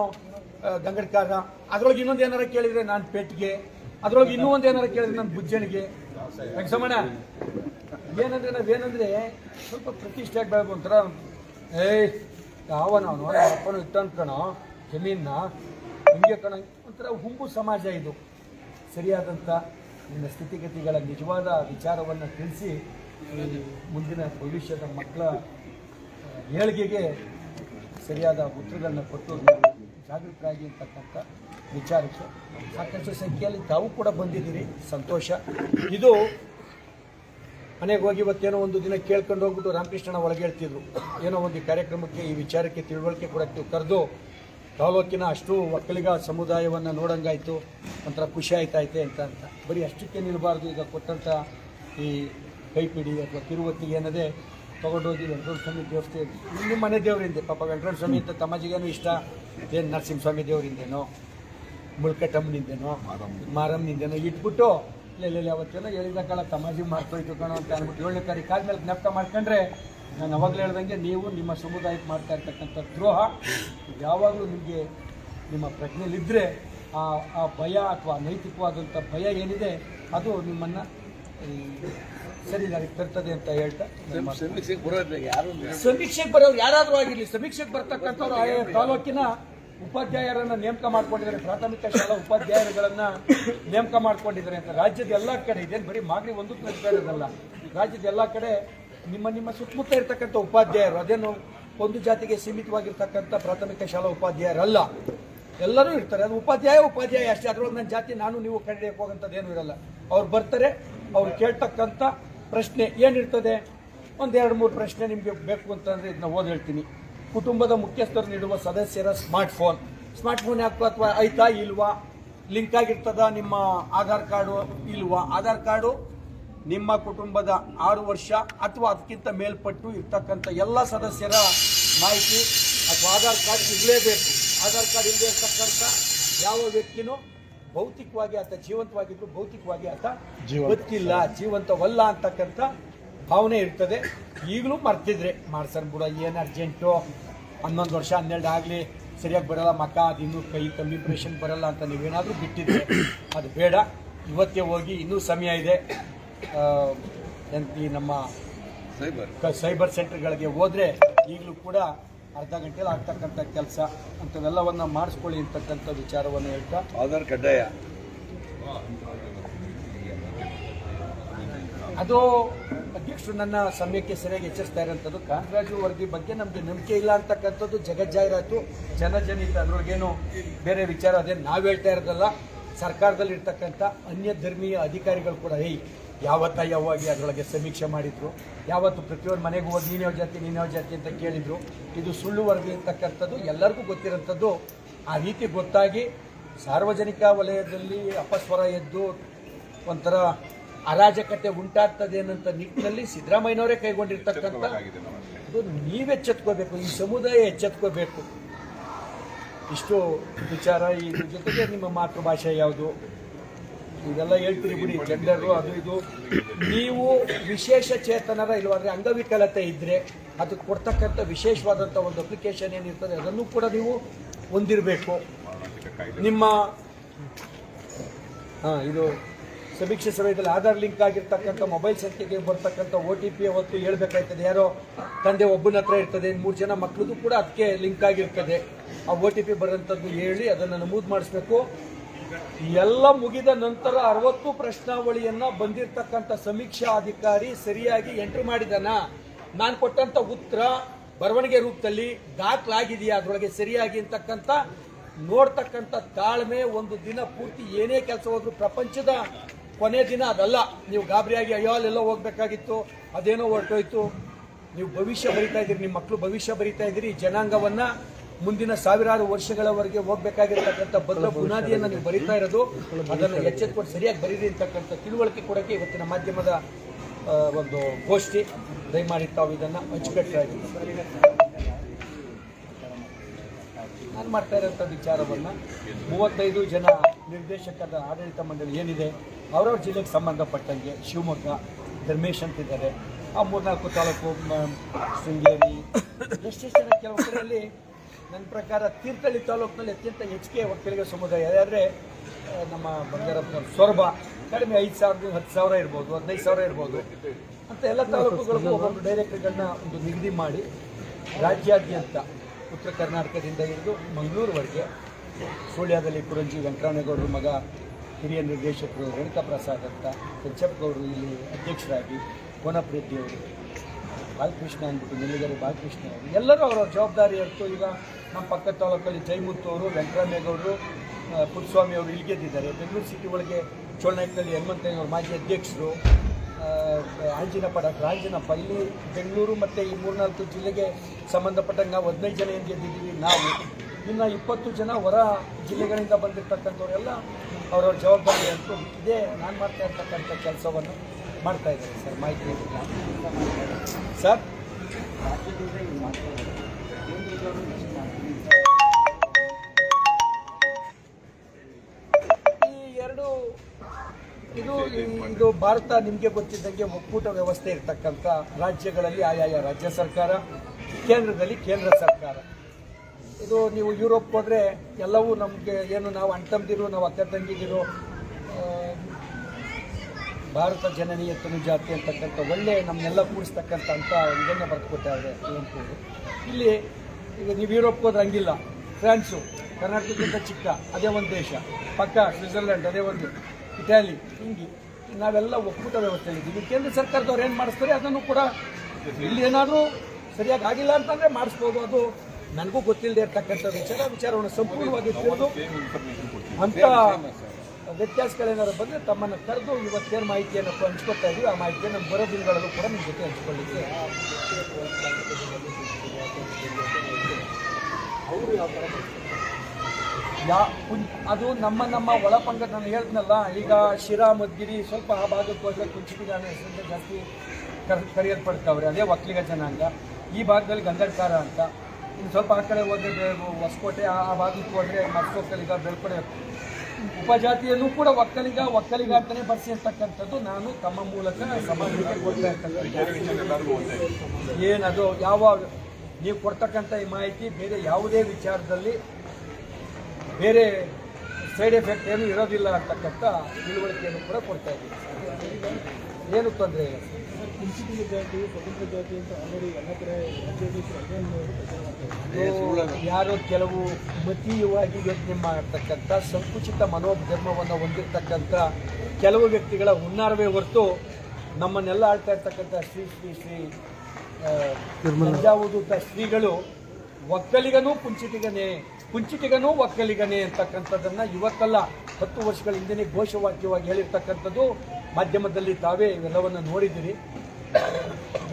ಗಂಗಡ್ಕಾರ ಅದ್ರೊಳಗೆ ಇನ್ನೊಂದು ಏನಾರ ಕೇಳಿದ್ರೆ ನಾನು ಪೆಟ್ಟಿಗೆ ಅದ್ರೊಳಗೆ ಇನ್ನೂ ಒಂದು ಏನಾರ ಕೇಳಿದ್ರೆ ನಾನು ಬುಜ್ಜನಿಗೆ. ವೆಂಕಟರಮಣ ಏನಂದ್ರೆ ನಾವೇನಂದ್ರೆ ಸ್ವಲ್ಪ ಪ್ರತಿಷ್ಠೆ ಬೆಳಗು ಒಂಥರ. ಏಯ್, ಯಾವ ನಾವು ಅಪ್ಪನು ಇಟ್ಟನ್ ಕಣೋ ಜಮೀನ ಹಿಂಗೆ ಕಣ, ಒಂಥರ ಹುಂಬು ಸಮಾಜ ಇದು. ಸರಿಯಾದಂಥ ನಿನ್ನ ಸ್ಥಿತಿಗತಿಗಳ ನಿಜವಾದ ವಿಚಾರವನ್ನು ತಿಳಿಸಿ, ಮುಂದಿನ ಭವಿಷ್ಯದ ಮಕ್ಕಳ ಏಳಿಗೆಗೆ ಸರಿಯಾದ ಉತ್ತರಗಳನ್ನ ಕೊಟ್ಟು ಜಾಗೃತರಾಗಿ ಅಂತಕ್ಕಂಥ ವಿಚಾರಕ್ಕೆ ಸಾಕಷ್ಟು ಸಂಖ್ಯೆಯಲ್ಲಿ ತಾವು ಕೂಡ ಬಂದಿದ್ದೀರಿ. ಸಂತೋಷ. ಇದು ಮನೆಗೆ ಹೋಗಿ ಇವತ್ತೇನೋ ಒಂದು ದಿನ ಕೇಳ್ಕೊಂಡು ಹೋಗ್ಬಿಟ್ಟು ರಾಮಕೃಷ್ಣನ ಒಳಗೆ ಹೇಳ್ತಿದ್ರು. ಏನೋ ಒಂದು ಕಾರ್ಯಕ್ರಮಕ್ಕೆ ಈ ವಿಚಾರಕ್ಕೆ ತಿಳುವಳಿಕೆ ಕೊಡೋಕ್ಕೆ ಕರೆದು ತಾಲೂಕಿನ ಅಷ್ಟು ಒಕ್ಕಲಿಗ ಸಮುದಾಯವನ್ನು ನೋಡೋಂಗಾಯ್ತು. ಒಂಥರ ಖುಷಿ ಆಯ್ತಾಯ್ತೆ ಅಂತ ಅಂತ. ಬರೀ ಅಷ್ಟಕ್ಕೆ ನಿಲ್ಲಬಾರ್ದು ಈಗ ಕೊಟ್ಟಂಥ ಈ ಕೈಪಿಡಿ ಅಥವಾ ತಿರುವತ್ತಿಗೆ ಏನದೇ ತೊಗೊಂಡೋಗಿ ವೆಂಕಟರಮಣ ಸ್ವಾಮಿ ದೇವಸ್ಥೆ ನಿಮ್ಮ ಮನೆ ದೇವರಿಂದೆ. ಪಾಪ ವೆಂಕಟರಮಣ ಸ್ವಾಮಿ ಅಂತ ತಮ್ಮಜಿಗೇನು ಇಷ್ಟ. ಏನು ನರಸಿಂಹಸ್ವಾಮಿ ದೇವರಿಂದೇನೋ? ಮುಳ್ಕಟ್ಟಮ್ಮನಿಂದೇನೋ ಮಾರಮ್ಮನಿಂದೇನೋ? ಇಟ್ಬಿಟ್ಟು ಇಲ್ಲ ಅವತ್ತೆಲ್ಲ ಹೇಳಿದ ಕಾಲ ತಮಾಜಿ ಮಾಡ್ತೋಯ್ತು ಕಣೋ ಅಂತ ಅಂದ್ಬಿಟ್ಟು ಏಳನೇ ತಾರೀಕು ಆದ್ಮೇಲೆ ಜ್ಞಾಪಕ ಮಾಡ್ಕೊಂಡ್ರೆ ನಾನು ಅವಾಗಲೇ ಹೇಳ್ದಂಗೆ ನೀವು ನಿಮ್ಮ ಸಮುದಾಯಕ್ಕೆ ಮಾಡ್ತಾ ಇರ್ತಕ್ಕಂಥ ದ್ರೋಹ ಯಾವಾಗಲೂ ನಿಮಗೆ ನಿಮ್ಮ ಪ್ರಜ್ಞೆಲಿದ್ದರೆ ಆ ಆ ಭಯ ಅಥವಾ ನೈತಿಕವಾದಂಥ ಭಯ ಏನಿದೆ ಅದು ನಿಮ್ಮನ್ನು ಸರಿ ನನಗೆ ತರ್ತದೆ ಅಂತ ಹೇಳ್ತಾ. ಸಮೀಕ್ಷೆಗೆ ಬರೋದ್ರೆ ಯಾರು ಸಮೀಕ್ಷೆಗೆ ಬರೋರು ಯಾರಾದರೂ ಆಗಿರಲಿ ಸಮೀಕ್ಷೆಗೆ ಬರ್ತಕ್ಕಂಥವ್ರು ಆಯಾ ತಾಲೂಕಿನ ಉಪಾಧ್ಯಾಯರನ್ನ ನೇಮಕ ಮಾಡ್ಕೊಂಡಿದ್ದಾರೆ. ಪ್ರಾಥಮಿಕ ಶಾಲಾ ಉಪಾಧ್ಯಾಯರುಗಳನ್ನ ನೇಮಕ ಮಾಡ್ಕೊಂಡಿದ್ದಾರೆ ಅಂತ. ರಾಜ್ಯದ ಎಲ್ಲ ಕಡೆ, ಇದೇನು ಬರೀ ಮಾಗಡಿ ಒಂದು ನಡೀತಾ ಇರೋದಲ್ಲ, ರಾಜ್ಯದ ಎಲ್ಲ ಕಡೆ ನಿಮ್ಮ ನಿಮ್ಮ ಸುತ್ತಮುತ್ತ ಇರತಕ್ಕಂಥ ಉಪಾಧ್ಯಾಯರು, ಅದೇನು ಒಂದು ಜಾತಿಗೆ ಸೀಮಿತವಾಗಿರ್ತಕ್ಕಂಥ ಪ್ರಾಥಮಿಕ ಶಾಲಾ ಉಪಾಧ್ಯಾಯರಲ್ಲ, ಎಲ್ಲರೂ ಇರ್ತಾರೆ. ಅದು ಉಪಾಧ್ಯಾಯ ಉಪಾಧ್ಯಾಯ ಅಷ್ಟೇ. ಅದರೊಳಗೆ ನನ್ನ ಜಾತಿ, ನಾನು ನೀವು ಕಂಡಿಡಿಯಕ್ಕೆ ಹೋಗುವಂಥದ್ದು ಏನೂ ಇರಲ್ಲ. ಅವ್ರು ಬರ್ತಾರೆ, ಅವ್ರು ಕೇಳ್ತಕ್ಕಂಥ ಪ್ರಶ್ನೆ ಏನಿರ್ತದೆ? ಒಂದು ಎರಡು, ಮೂರು ಪ್ರಶ್ನೆ ನಿಮಗೆ ಬೇಕು ಅಂತಂದರೆ ಇದನ್ನ ಓದಿ ಹೇಳ್ತೀನಿ. ಕುಟುಂಬದ ಮುಖ್ಯಸ್ಥರು ನೀಡುವ ಸದಸ್ಯರ ಸ್ಮಾರ್ಟ್ ಫೋನ್ ಸ್ಮಾರ್ಟ್ ಫೋನ್ ಯಾಕೋ ಅಥವಾ ಐತಾ ಇಲ್ವಾ? ಲಿಂಕ್ ಆಗಿರ್ತದ ನಿಮ್ಮ ಆಧಾರ್ ಕಾರ್ಡು ಇಲ್ವಾ? ಆಧಾರ್ ಕಾರ್ಡು ನಿಮ್ಮ ಕುಟುಂಬದ ಆರು ವರ್ಷ ಅಥವಾ ಅದಕ್ಕಿಂತ ಮೇಲ್ಪಟ್ಟು ಇರ್ತಕ್ಕಂಥ ಎಲ್ಲ ಸದಸ್ಯರ ಮಾಹಿತಿ ಅಥವಾ ಆಧಾರ್ ಕಾರ್ಡ್ ಇರಲೇಬೇಕು. ಆಧಾರ್ ಕಾರ್ಡ್ ಇಲ್ಲದೆ ಇರ್ತಕ್ಕಂಥ ಯಾವ ವ್ಯಕ್ತಿನೂ ಭೌತಿಕವಾಗಿ ಆತ ಜೀವಂತವಾಗಿದ್ರು ಭೌತಿಕವಾಗಿ ಆತ ಗೊತ್ತಿಲ್ಲ ಜೀವಂತವಲ್ಲ ಅಂತಕ್ಕಂಥ ಭಾವನೆ ಇರ್ತದೆ. ಈಗಲೂ ಮರ್ತಿದ್ರೆ ಮಾಡ್ಸನ್ ಬಿಡ ಏನು ಅರ್ಜೆಂಟು ಹನ್ನೊಂದು ವರ್ಷ ಹನ್ನೆರಡು ಆಗಲಿ ಸರಿಯಾಗಿ ಬರಲ್ಲ ಮಕ್ಕ ಅದು ಇನ್ನೂ ಕೈ ಕಮ್ಮಿ ಪ್ರೇಷನ್ ಬರಲ್ಲ ಅಂತ ನೀವೇನಾದರೂ ಬಿಟ್ಟಿದ್ರೆ ಅದು ಬೇಡ. ಇವತ್ತೇ ಹೋಗಿ ಇನ್ನೂ ಸಮಯ ಇದೆ. ಈ ನಮ್ಮ ಸೈಬರ್ ಕ- ಸೈಬರ್ ಸೆಂಟರ್ಗಳಿಗೆ ಹೋದರೆ ಈಗಲೂ ಕೂಡ ಅರ್ಧ ಗಂಟೆಯಲ್ಲಿ ಆಗ್ತಕ್ಕಂಥ ಕೆಲಸ ಅಂಥವೆಲ್ಲವನ್ನು ಮಾಡಿಸ್ಕೊಳ್ಳಿ ಅಂತಕ್ಕಂಥ ವಿಚಾರವನ್ನು ಹೇಳ್ತಾ ಆಧಾರ್ ಕಡ್ಡಾಯ. ಅದು ಅಧ್ಯಕ್ಷರು ನನ್ನ ಸಮಯಕ್ಕೆ ಸರಿಯಾಗಿ ಎಚ್ಚರಿಸ್ತಾ ಇರೋಂಥದ್ದು. ಕಾಂತರಾಜು ವರದಿ ಬಗ್ಗೆ ನಮಗೆ ನಂಬಿಕೆ ಇಲ್ಲ ಅಂತಕ್ಕಂಥದ್ದು ಜಗಜ್ಜಾಹೀರಾತು ಜನಜನಿತ ಅದ್ರೊಳಗೇನು ಬೇರೆ ವಿಚಾರ ಅದೇ ನಾವು ಹೇಳ್ತಾ ಇರೋದಲ್ಲ. ಸರ್ಕಾರದಲ್ಲಿ ಇರ್ತಕ್ಕಂಥ ಅನ್ಯ ಧರ್ಮೀಯ ಅಧಿಕಾರಿಗಳು ಕೂಡ, ಏಯ್, ಯಾವತ್ತ ಯಾವಾಗಿ ಅದರೊಳಗೆ ಸಮೀಕ್ಷೆ ಮಾಡಿದ್ರು, ಯಾವತ್ತು ಪ್ರತಿಯೊಂದು ಮನೆಗೆ ಹೋಗಿ ನೀನು ಯಾವ ಜಾತಿ, ನೀನು ಯಾವ ಜಾತಿ ಅಂತ ಕೇಳಿದ್ರು, ಇದು ಸುಳ್ಳು ವರದಿ ಇರ್ತಕ್ಕಂಥದ್ದು ಎಲ್ಲರಿಗೂ ಗೊತ್ತಿರೋಂಥದ್ದು. ಆ ರೀತಿ ಗೊತ್ತಾಗಿ ಸಾರ್ವಜನಿಕ ವಲಯದಲ್ಲಿ ಅಪಸ್ವರ ಎದ್ದು ಒಂಥರ ಅರಾಜಕತೆ ಉಂಟಾಗ್ತದೆ ಅನ್ನೋಂಥ ನಿಟ್ಟಿನಲ್ಲಿ ಸಿದ್ದರಾಮಯ್ಯನವರೇ ಕೈಗೊಂಡಿರ್ತಕ್ಕಂಥ ಅದು ನೀವೆಚ್ಚೆತ್ಕೋಬೇಕು ಈ ಸಮುದಾಯ ಎಚ್ಚೆತ್ಕೋಬೇಕು. ಇಷ್ಟು ವಿಚಾರ. ಇದ್ರ ಜೊತೆಗೆ ನಿಮ್ಮ ಮಾತೃಭಾಷೆ ಯಾವುದು? ಇದೆಲ್ಲ ಹೇಳ್ತೀರಿ ಬಿಡಿ ಜೆಂಡರು ಅದು ಇದು. ನೀವು ವಿಶೇಷ ಚೇತನರ ಇಲ್ವಾದ್ರೆ ಅಂಗವಿಕಲತೆ ಇದ್ರೆ ಅದಕ್ಕೆ ಕೊಡ್ತಕ್ಕಂಥ ವಿಶೇಷವಾದಂಥ ಒಂದು ಅಪ್ಲಿಕೇಶನ್ ಏನಿರ್ತದೆ, ಅದನ್ನು ಕೂಡ ನೀವು ಹೊಂದಿರಬೇಕು. ನಿಮ್ಮ ಹಾಂ, ಇದು ಸಮೀಕ್ಷೆ ಸಮಯದಲ್ಲಿ ಆಧಾರ್ ಲಿಂಕ್ ಆಗಿರ್ತಕ್ಕಂಥ ಮೊಬೈಲ್ ಸಂಖ್ಯೆಗೆ ಬರ್ತಕ್ಕಂಥ ಓ ಟಿ ಪಿ ಅವತ್ತು ಹೇಳ್ಬೇಕಾಯ್ತದೆ. ಯಾರೋ ತಂದೆ ಒಬ್ಬನ ಹತ್ರ ಇರ್ತದೆ, ಮೂರು ಜನ ಮಕ್ಕಳದು ಕೂಡ ಅದಕ್ಕೆ ಲಿಂಕ್ ಆಗಿರ್ತದೆ. ಆ ಓ ಟಿ ಪಿ ಬರೋಂಥದ್ದು ಹೇಳಿ ಅದನ್ನು ನಮೂದು ಮಾಡಿಸ್ಬೇಕು. ಎಲ್ಲ ಮುಗಿದ ನಂತರ ಅರವತ್ತು ಪ್ರಶ್ನಾವಳಿಯನ್ನು ಬಂದಿರತಕ್ಕಂಥ ಸಮೀಕ್ಷಾ ಅಧಿಕಾರಿ ಸರಿಯಾಗಿ ಎಂಟ್ರಿ ಮಾಡಿದಾನ. ನಾನು ಕೊಟ್ಟಂಥ ಉತ್ತರ ಬರವಣಿಗೆ ರೂಪದಲ್ಲಿ ದಾಖಲಾಗಿದೆಯಾ? ಅದರೊಳಗೆ ಸರಿಯಾಗಿ ಅಂತಕ್ಕಂಥ ನೋಡ್ತಕ್ಕಂಥ ತಾಳ್ಮೆ ಒಂದು ದಿನ ಪೂರ್ತಿ ಏನೇ ಕೆಲಸ ಪ್ರಪಂಚದ ಕೊನೆ ದಿನ ಅದಲ್ಲ. ನೀವು ಗಾಬರಿಯಾಗಿ ಅಯ್ಯೋ, ಅಲ್ಲೆಲ್ಲೋ ಹೋಗ್ಬೇಕಾಗಿತ್ತು, ಅದೇನೋ ಹೊರಟೋಯ್ತು. ನೀವು ಭವಿಷ್ಯ ಬರಿತಾ ಇದ್ದೀರಿ, ನಿಮ್ಮ ಮಕ್ಕಳು ಭವಿಷ್ಯ ಬರಿತಾ ಇದ್ದೀರಿ. ಈ ಜನಾಂಗವನ್ನ ಮುಂದಿನ ಸಾವಿರಾರು ವರ್ಷಗಳವರೆಗೆ ಹೋಗ್ಬೇಕಾಗಿರ್ತಕ್ಕಂಥ ಭದ್ರ ಬುನಾದಿಯನ್ನು ನೀವು ಬರಿತಾ ಇರೋದು, ಅದನ್ನು ಎಚ್ಚೆತ್ಕೊಂಡು ಸರಿಯಾಗಿ ಬರೀರಿ ಅಂತಕ್ಕಂಥ ತಿಳುವಳಿಕೆ ಕೊಡೋಕ್ಕೆ ಇವತ್ತಿನ ಮಾಧ್ಯಮದ ಒಂದು ಗೋಷ್ಠಿ. ದಯಮಾಡಿ ತಾವು ಇದನ್ನು ಅಚ್ಚುಕಟ್ಟಾಗಿ ನಾನು ಮಾಡ್ತಾ ಇರೋಂಥ ವಿಚಾರವನ್ನು ಮೂವತ್ತೈದು ಜನ ನಿರ್ದೇಶಕರ ಆಡಳಿತ ಮಂಡಳಿ ಏನಿದೆ, ಅವರವ್ರ ಜಿಲ್ಲೆಗೆ ಸಂಬಂಧಪಟ್ಟಂಗೆ ಶಿವಮೊಗ್ಗ, ಧರ್ಮೇಶ್ ಅಂತಿದ್ದಾರೆ ಆ ಮೂರ್ನಾಲ್ಕು ತಾಲೂಕು ಶೃಂಗೇರಿ ಎಷ್ಟೆಷ್ಟು ಜನ ಕೆಲವು ಕಡೆಯಲ್ಲಿ ನನ್ನ ಪ್ರಕಾರ ತೀರ್ಥಹಳ್ಳಿ ತಾಲೂಕಿನಲ್ಲಿ ಅತ್ಯಂತ ಹೆಚ್ಚಿಗೆ ಒಕ್ಕಲಿಗ ಸಮುದಾಯ ಆದರೆ ನಮ್ಮ ಬಂಗಾರಪ್ಪನವ್ರ ಸೊರಬ ಕಡಿಮೆ ಐದು ಸಾವಿರದ, ಹತ್ತು ಸಾವಿರ ಇರ್ಬೋದು, ಹದಿನೈದು ಸಾವಿರ ಇರ್ಬೋದು. ಅಂತ ಎಲ್ಲ ತಾಲೂಕುಗಳಿಗೂ ಒಬ್ಬೊಬ್ಬರು ಡೈರೆಕ್ಟರ್ಗಳನ್ನ ಒಂದು ನಿಗದಿ ಮಾಡಿ ರಾಜ್ಯಾದ್ಯಂತ ಉತ್ತರ ಕರ್ನಾಟಕದಿಂದ ಹಿಡಿದು ಮಂಗಳೂರುವರೆಗೆ ಸುಳ್ಯದಲ್ಲಿ ಕುರಂಜಿ ವೆಂಕಟರಾಮೇಗೌಡರ ಮಗ, ಹಿರಿಯ ನಿರ್ದೇಶಕರು ರೇಣುಕಾ ಪ್ರಸಾದ್ ಅಂತ ಕೆಂಚಪ್ಪಗೌಡರು ಇಲ್ಲಿ ಅಧ್ಯಕ್ಷರಾಗಿ ಕೋನಪ್ರೀತಿ ಅವರು, ಬಾಲಕೃಷ್ಣ ಅಂದ್ಬಿಟ್ಟು ನೆಲ್ಲಿಗರೆ ಬಾಲಕೃಷ್ಣ ಅವರು, ಎಲ್ಲರೂ ಅವರ ಜವಾಬ್ದಾರಿ ಇತ್ತು. ಈಗ ನಮ್ಮ ಪಕ್ಕದ ತಾಲೂಕಲ್ಲಿ ಜೈಮುತ್ತು ಅವರು, ವೆಂಕಟರಾಮೇಗೌಡರು ಪುಟ್ಸ್ವಾಮಿ ಅವರು ಇಲ್ಲಿ ಗೆದ್ದಿದ್ದಾರೆ. ಬೆಂಗಳೂರು ಸಿಟಿ ಒಳಗೆ ಚೋಳನಾಯ್ಕಲ್ಲಿ ಹನುಮಂತಯ್ಯನವ್ರ ಮಾಜಿ ಅಧ್ಯಕ್ಷರು ಆಂಜಿನಪ್ಪ ಡಾಕ್ಟರ್ ಆಂಜಿನಪ್ಪ ಇಲ್ಲಿ ಬೆಂಗಳೂರು ಮತ್ತು ಈ ಮೂರ್ನಾಲ್ಕು ಜಿಲ್ಲೆಗೆ ಸಂಬಂಧಪಟ್ಟಂಗೆ ನಾವು ಹದಿನೈದು ಜನ ಏನು ಗೆದ್ದಿದ್ದೀವಿ? ನಾವು. ಇನ್ನು ಇಪ್ಪತ್ತು ಜನ ಹೊರ ಜಿಲ್ಲೆಗಳಿಂದ ಬಂದಿರತಕ್ಕಂಥವರೆಲ್ಲ ಅವರವ್ರ ಜವಾಬ್ದಾರಿ ಅಂತೂ ಇದೇ. ನಾನು ಮಾಡ್ತಾ ಇರ್ತಕ್ಕಂಥ ಕೆಲಸವನ್ನು ಮಾಡ್ತಾ ಇದ್ದಾರೆ ಸರ್. ಮಾಹಿತಿ ಸರ್? ಈ ಎರಡು, ಇದು ಇದು ಭಾರತ ನಿಮಗೆ ಗೊತ್ತಿದ್ದಂಗೆ ಒಕ್ಕೂಟ ವ್ಯವಸ್ಥೆ ಇರ್ತಕ್ಕಂಥ ರಾಜ್ಯಗಳಲ್ಲಿ ಆಯಾಯ ರಾಜ್ಯ ಸರ್ಕಾರ, ಕೇಂದ್ರದಲ್ಲಿ ಕೇಂದ್ರ ಸರ್ಕಾರ. ಇದು ನೀವು ಯುರೋಪ್ ಹೋದರೆ ಎಲ್ಲವೂ ನಮಗೆ ಏನು ನಾವು ಅಣ್ತಂದಿರು, ನಾವು ಅಕ್ಕ ತಂಗಿದಿರು ಭಾರತ ಜನನೀಯ ತನುಜಾತಿ ಅಂತಕ್ಕಂಥ ಒಳ್ಳೆ ನಮ್ಮನ್ನೆಲ್ಲ ಕೂಡಿಸ್ತಕ್ಕಂಥ ಅಂತ ಇದನ್ನು ಬರೆದುಕೊಟ್ಟಾರೆ ಕುವೆಂಪು. ಇಲ್ಲಿ ಈಗ ನೀವು ಯುರೋಪ್ ಹೋದ್ರೆ ಹಂಗಿಲ್ಲ. ಫ್ರಾನ್ಸು, ಕರ್ನಾಟಕಕ್ಕಿಂತ ಚಿಕ್ಕ, ಅದೇ ಒಂದು ದೇಶ. ಪಕ್ಕ ಸ್ವಿಟ್ಜರ್ಲೆಂಡ್, ಅದೇ ಒಂದು. ಇಟಾಲಿ, ಹಿಂಗೆ. ನಾವೆಲ್ಲ ಒಕ್ಕೂಟ ವ್ಯವಸ್ಥೆಯಲ್ಲಿದ್ದೀವಿ ಕೇಂದ್ರ ಸರ್ಕಾರದವ್ರು ಏನು ಮಾಡಿಸ್ತಾರೆ, ಅದನ್ನು ಕೂಡ ಇಲ್ಲಿ ಏನಾದರೂ ಸರಿಯಾಗಿ ಆಗಿಲ್ಲ ಅಂತಂದರೆ ಮಾಡಿಸ್ಬೋದು. ಅದು ನನಗೂ ಗೊತ್ತಿಲ್ಲದೆ ಇರ್ತಕ್ಕಂಥ ವಿಚಾರ ವಿಚಾರವನ್ನು ಸಂಪೂರ್ಣವಾಗಿ ತಿಳಿದು ಅಂತ ವ್ಯತ್ಯಾಸಗಳೇನಾದ್ರು ಬಂದರೆ ತಮ್ಮನ್ನು ಕರೆದು ಇವತ್ತೇನು ಮಾಹಿತಿಯನ್ನು ಹಂಚ್ಕೊಳ್ತಾ ಇದ್ದೀವಿ ಆ ಮಾಹಿತಿಯನ್ನು ಬರೋ ದಿನಗಳಲ್ಲೂ ಕೂಡ ನಿಮ್ಮ ಜೊತೆ ಹಂಚ್ಕೊಳ್ಳಿಕ್ಕೆ ಯಾ ಅದು ನಮ್ಮ ನಮ್ಮ ಒಳಪಂಗ ನಾನು ಹೇಳ್ತೀನಲ್ಲ ಈಗ ಶಿರಾ, ಮದ್ಗಿರಿ ಸ್ವಲ್ಪ ಆ ಭಾಗಕ್ಕೆ ಹೋದ್ರೆ ಅನ್ನೋ ಹೆಸರಿಂದ ಜಾಸ್ತಿ ಕರ್ ಕರೆಯಲ್ಪಡ್ತಾವ್ರೆ, ಅದೇ ಒಕ್ಕಲಿಗ ಜನಾಂಗ. ಈ ಭಾಗದಲ್ಲಿ ಗಂಗಡ್ಕಾರ ಅಂತ. ಇನ್ನು ಸ್ವಲ್ಪ ಆ ಕಡೆ ಹೋದ್ರೆ ಹೊಸಕೋಟೆ, ಆ ಭಾಗಕ್ಕೆ ಹೋದ್ರೆ ಮಸ್ಕೊಕ್ಕಲಿಗ ಬೆಳ್ಕೊಡೆ ಉಪಜಾತಿಯನ್ನು ಕೂಡ ಒಕ್ಕಲಿಗ ಒಕ್ಕಲಿಗ ಅಂತಲೇ ಬರ್ಸಿ ಅಂತಕ್ಕಂಥದ್ದು ನಾನು ತಮ್ಮ ಮೂಲಕ ಸಮಾಜಕ್ಕೆ ಕೊಡ್ತಾ ಇರ್ತಕ್ಕಂಥ ಏನದು, ಯಾವ ನೀವು ಕೊಡ್ತಕ್ಕಂಥ ಈ ಮಾಹಿತಿ ಬೇರೆ ಯಾವುದೇ ವಿಚಾರದಲ್ಲಿ ಬೇರೆ ಸೈಡ್ ಎಫೆಕ್ಟ್ ಏನು ಇರೋದಿಲ್ಲ ಅಂತಕ್ಕಂಥ ತಿಳುವಳಿಕೆಯನ್ನು ಕೂಡ ಕೊಡ್ತಾ ಇದ್ದೀವಿ ಏನು ತೊಂದರೆ ಇಲ್ಲ. ಯಾರೋ ಕೆಲವು ಮತೀಯವಾಗಿ ಯೋಚನೆ ಮಾಡತಕ್ಕಂಥ ಸಂಕುಚಿತ ಮನೋಧರ್ಮವನ್ನು ಹೊಂದಿರತಕ್ಕಂಥ ಕೆಲವು ವ್ಯಕ್ತಿಗಳ ಹುನ್ನಾರವೇ ಹೊರತು ನಮ್ಮನ್ನೆಲ್ಲ ಆಳ್ತಾ ಇರ್ತಕ್ಕಂಥ ಶ್ರೀ ಶ್ರೀ ಶ್ರೀ ಆ, ನಂಜಾವಧೂತ ಶ್ರೀಗಳು ಒಕ್ಕಲಿಗನೂ ಕುಂಚಿಟಿಗನೇ. ಕುಂಚಿಟಿಗನೂ ಒಕ್ಕಲಿಗನೆ ಅಂತಕ್ಕಂಥದ್ದನ್ನು ಇವತ್ತಲ್ಲ ಹತ್ತು ವರ್ಷಗಳ ಹಿಂದೆನೇ ಘೋಷವಾಕ್ಯವಾಗಿ ಹೇಳಿರ್ತಕ್ಕಂಥದ್ದು ಮಾಧ್ಯಮದಲ್ಲಿ ತಾವೇ ಇವೆಲ್ಲವನ್ನು ನೋಡಿದಿರಿ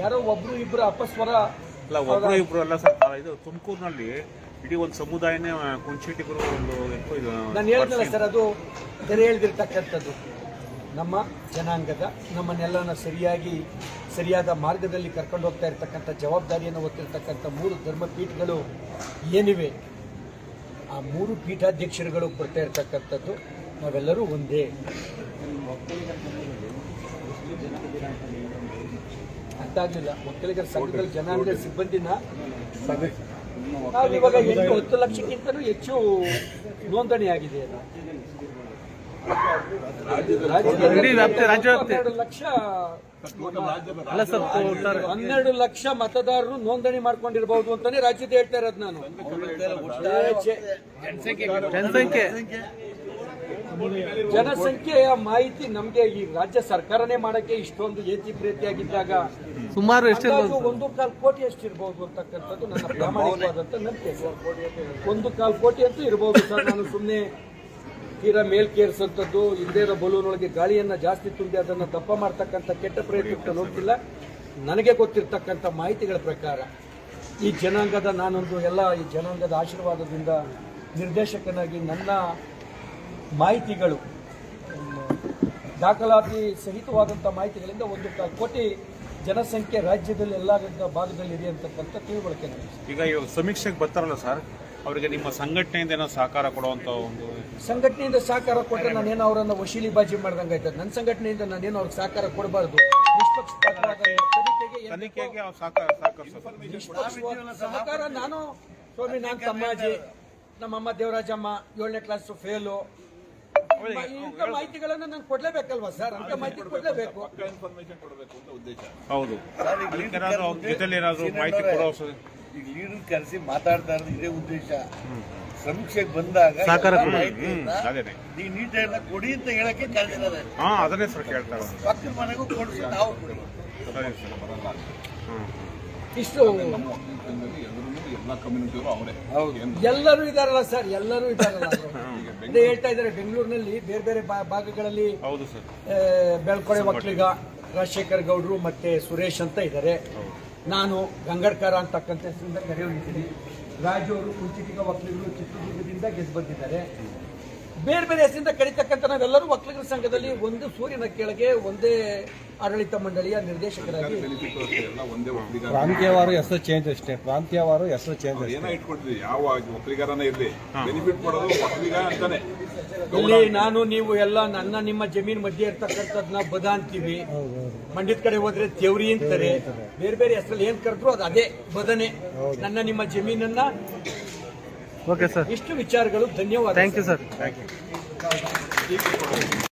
ಯಾರೋ ಒಬ್ರು ಇಬ್ಬರು ಅಪಸ್ವರ ಅಲ್ಲ ಒಬ್ರು ಇಬ್ಬರು ಅಲ್ಲ ಸರ್ ಇದು ತುಮಕೂರಿನಲ್ಲಿ ಇಡೀ ಒಂದು ಸಮುದಾಯನೇ ಕುಂಚಿಟಿಗರು ಒಂದು ನಾನು ಹೇಳ್ತೇನೆ ಸರ್ ಅದು ತೆರೆ ಹೇಳ್ದಿರ್ತಕ್ಕಂಥದ್ದು. ನಮ್ಮ ಜನಾಂಗದ ನಮ್ಮನ್ನೆಲ್ಲನ ಸರಿಯಾಗಿ ಸರಿಯಾದ ಮಾರ್ಗದಲ್ಲಿ ಕರ್ಕೊಂಡು ಹೋಗ್ತಾ ಇರ್ತಕ್ಕಂಥ ಜವಾಬ್ದಾರಿಯನ್ನು ಹೊತ್ತಿರ್ತಕ್ಕಂಥ ಮೂರು ಧರ್ಮಪೀಠಗಳು ಏನಿವೆ? ಆ ಮೂರು ಪೀಠಾಧ್ಯಕ್ಷರುಗಳು ಕೊಡ್ತಾ ಇರತಕ್ಕಂಥದ್ದು ನಾವೆಲ್ಲರೂ ಒಂದೇ. ಅರ್ಥ ಆಗಲಿಲ್ಲ ಒಕ್ಕಲಿಗರ ಸಂಘದಲ್ಲಿ ಅಂದರೆ ಸಿಬ್ಬಂದಿನ ಇವಾಗ ಎಂಟು ಹತ್ತು ಲಕ್ಷಕ್ಕಿಂತಲೂ ಹೆಚ್ಚು ನೋಂದಣಿ ಆಗಿದೆ ರಾಜ್ಯ. ಲಕ್ಷ ಅಲ್ಲ ಸರ್ ಹನ್ನೆರಡು ಲಕ್ಷ ಮತದಾರರು ನೋಂದಣಿ ಮಾಡ್ಕೊಂಡಿರಬಹುದು ಅಂತಾನೆ ರಾಜ್ಯದ ಹೇಳ್ತಾ ಇರೋದು ನಾನು. ಜನಸಂಖ್ಯೆ. ಜನಸಂಖ್ಯೆಯ ಮಾಹಿತಿ ನಮ್ಗೆ ಈ ರಾಜ್ಯ ಸರ್ಕಾರನೇ ಮಾಡಕ್ಕೆ ಇಷ್ಟೊಂದು ಏತಿ ಪ್ರೀತಿಯಾಗಿದ್ದಾಗ ಸುಮಾರು ಎಷ್ಟಿರ್ಬೋದು? ಒಂದು ಕಾಲ್ ಕೋಟಿ ಎಷ್ಟಿರ್ಬೋದು ಅಂತಕ್ಕಂಥದ್ದು ನನ್ನ ಪ್ರಾಮಾಣಿಕವಾದಂತ ನಂಬಿಕೆ. ಸರ್ ಒಂದು ಕಾಲ್ ಕೋಟಿ ಅಂತೂ ಇರಬಹುದು ಸರ್ ನಾನು ಸುಮ್ಮನೆ ತೀರಾ ಮೇಲ್ಕೇರಿಸುವಂಥದ್ದು ಹಿಂದೆ ಇರೋ ಬಲೂನೊಳಗೆ ಗಾಳಿಯನ್ನು ಜಾಸ್ತಿ ತುಂಬಿ ಅದನ್ನು ದಪ್ಪ ಮಾಡ್ತಕ್ಕಂಥ ಕೆಟ್ಟ ಪ್ರಯತ್ನಕ್ಕೆ ಹೋಗ್ತಿಲ್ಲ ನನಗೆ ಗೊತ್ತಿರ್ತಕ್ಕಂಥ ಮಾಹಿತಿಗಳ ಪ್ರಕಾರ ಈ ಜನಾಂಗದ ನಾನೊಂದು ಎಲ್ಲ ಈ ಜನಾಂಗದ ಆಶೀರ್ವಾದದಿಂದ ನಿರ್ದೇಶಕನಾಗಿ ನನ್ನ ಮಾಹಿತಿಗಳು, ದಾಖಲಾತಿ ಸಹಿತವಾದಂಥ ಮಾಹಿತಿಗಳಿಂದ ಒಂದು ಕೋಟಿ ಜನಸಂಖ್ಯೆ ರಾಜ್ಯದಲ್ಲಿ ಎಲ್ಲ ಭಾಗದಲ್ಲಿ ಇದೆ ಅಂತಕ್ಕಂಥ ತಿಳುವಳಿಕೆ. ಈಗ ಸಮೀಕ್ಷೆಗೆ ಬರ್ತಾರಲ್ಲ ಸರ್ ಅವರಿಗೆ ನಿಮ್ಮ ಸಂಘಟನೆಯಿಂದ ಏನೋ ಸಹಕಾರ ಕೊಡುವಂತ ಒಂದು ಸಂಘಟನೆಯಿಂದ ಸಹಕಾರ ಕೊಟ್ಟರೆ ನಾನೇನು ಅವರನ್ನು ವಶೀಲಿ ಬಾಜಿ ಮಾಡ್ದಂಗೆ ಆಯ್ತದೆ. ನನ್ನ ಸಂಘಟನೆಯಿಂದ ನಾನೇನು ಅವ್ರಿಗೆ ಸಹಕಾರ ಕೊಡಬಾರ್ದು. ತನಿಖೆಗೆ ಸಹಕಾರ ನಾನು ಸ್ವಾಮಿ ನಾನು ತಮ್ಮಾಜಿ. ನಮ್ಮಮ್ಮ ದೇವರಾಜಮ್ಮ ಏಳನೇ ಕ್ಲಾಸ್ ಫೇಲು ಇಂಥ ಮಾಹಿತಿಗಳನ್ನು ನಾನು ಕೊಡ್ಲೇಬೇಕಲ್ವಾ ಸರ್? ಅಂತ ಮಾಹಿತಿ ಕೊಡ್ಲೇಬೇಕು. ಹೌದು. ಮಾಹಿತಿ ಕೊಡೋ ಈಗ ಲೀಡರ್ ಕರೆಸಿ ಮಾತಾಡ್ತಾ ಇರೋದು ಇದೇ ಉದ್ದೇಶ. ಸಮೀಕ್ಷೆಗೆ ಬಂದಾಗ ಸಹಕಾರ ಎಲ್ಲ ಕೊಡಿ. ಮಾಹಿತಿಯನ್ನ ಹ್ಮ್, ಅದೇನೆ. ನೀವು ನೀಟಾಗಿ ಕೊಡಿ ಅಂತ ಹೇಳಕ್ಕೆ ಕರೆದಿದ್ದಾರೆ ಹಾ ಅದನ್ನೇ ಸರ್ ಕೇಳ್ತಾ ಇರೋದು. ಪಕ್ಕದ ಮನೆಗೂ ಕೊಡಿಸಿ ನಾವು ಕೊಡಿ. ಸರಿ ಸರ್. ಹ್ಮ್ ಇಷ್ಟು ಎಲ್ಲರೂ ಇದಾರಲ್ಲ ಸರ್ ಎಲ್ಲರೂ ಇದಾರಲ್ಲ ಅವರು. ಅದೇ ಹೇಳ್ತಾ ಇದ್ದಾರೆ ಬೆಂಗಳೂರಿನಲ್ಲಿ ಬೇರೆ ಬೇರೆ ಭಾ- ಭಾಗಗಳಲ್ಲಿ ಹೌದು ಸರ್. ಆ, ಬೆಳ್ಕೊಡೆ ಒಕ್ಕಲಿಗ ರಾಜಶೇಖರ್ ಗೌಡ್ರು ಮತ್ತೆ ಸುರೇಶ್ ಅಂತ ಇದ್ದಾರೆ. ನಾನು ಗಂಗಡ್ಕರ ಅಂತಕ್ಕಂಥ ಹೆಸರಿಂದ ಕರೆಯೋಗಿದ್ದೀನಿ. ರಾಜು ಅವರು ಕುಂಚಿಟಿಗ ವಕೀಲರು ಚಿತ್ರದುರ್ಗದಿಂದ ಗೆದ್ದು ಬಂದಿದ್ದಾರೆ. ಬೇರೆ ಬೇರೆ ಹೆಸರಿಂದ ಕರೀತಕ್ಕಂಥ ನಾವೆಲ್ಲರೂ ಒಕ್ಕಲಿಗರ ಸಂಘದಲ್ಲಿ ಒಂದು ಸೂರ್ಯನ ಕೆಳಗೆ ಒಂದೇ ಆಡಳಿತ ಮಂಡಳಿಯ ನಿರ್ದೇಶಕರಾಗಿ ಪ್ರಾಂತ್ಯವಾರು ಹೆಸರು ಚೇಂಜ್ ಅಷ್ಟೇ. ಪ್ರಾಂತ್ಯವಾರು ಹೆಸರು ಚೇಂಜ್ ಅಷ್ಟೇ ಏನೋ ಇಟ್ಕೊಳ್ತೀವಿ ಯಾವ ಒಕ್ಕಲಿಗರನ್ನ ಇರ್ಲಿ. ಬೆನಿಫಿಟ್ ಕೊಡೋದು ಒಕ್ಕಲಿಗ ಅಂತಾನೆ. ಇಲ್ಲಿ ನಾನು ನೀವು ಎಲ್ಲ ನನ್ನ ನಿಮ್ಮ ಜಮೀನ್ ಮಧ್ಯೆ ಇರ್ತಕ್ಕಂಥದ್ನ ಬದ ಅಂತೀವಿ. ಮಂಡ್ಯದ ಕಡೆ ಹೋದ್ರೆ ತೆವ್ರಿ ಅಂತಾರೆ. ಬೇರೆ ಬೇರೆ ಹೆಸರಲ್ಲಿ ಏನ್ ಕರೆದ್ರು ಅದು ಅದೇ ಬದನೆ. ನನ್ನ ನಿಮ್ಮ ಜಮೀನನ್ನ ಓಕೆ ಸರ್ ಇಷ್ಟು ವಿಚಾರಗಳು ಧನ್ಯವಾದ thank you sir thank you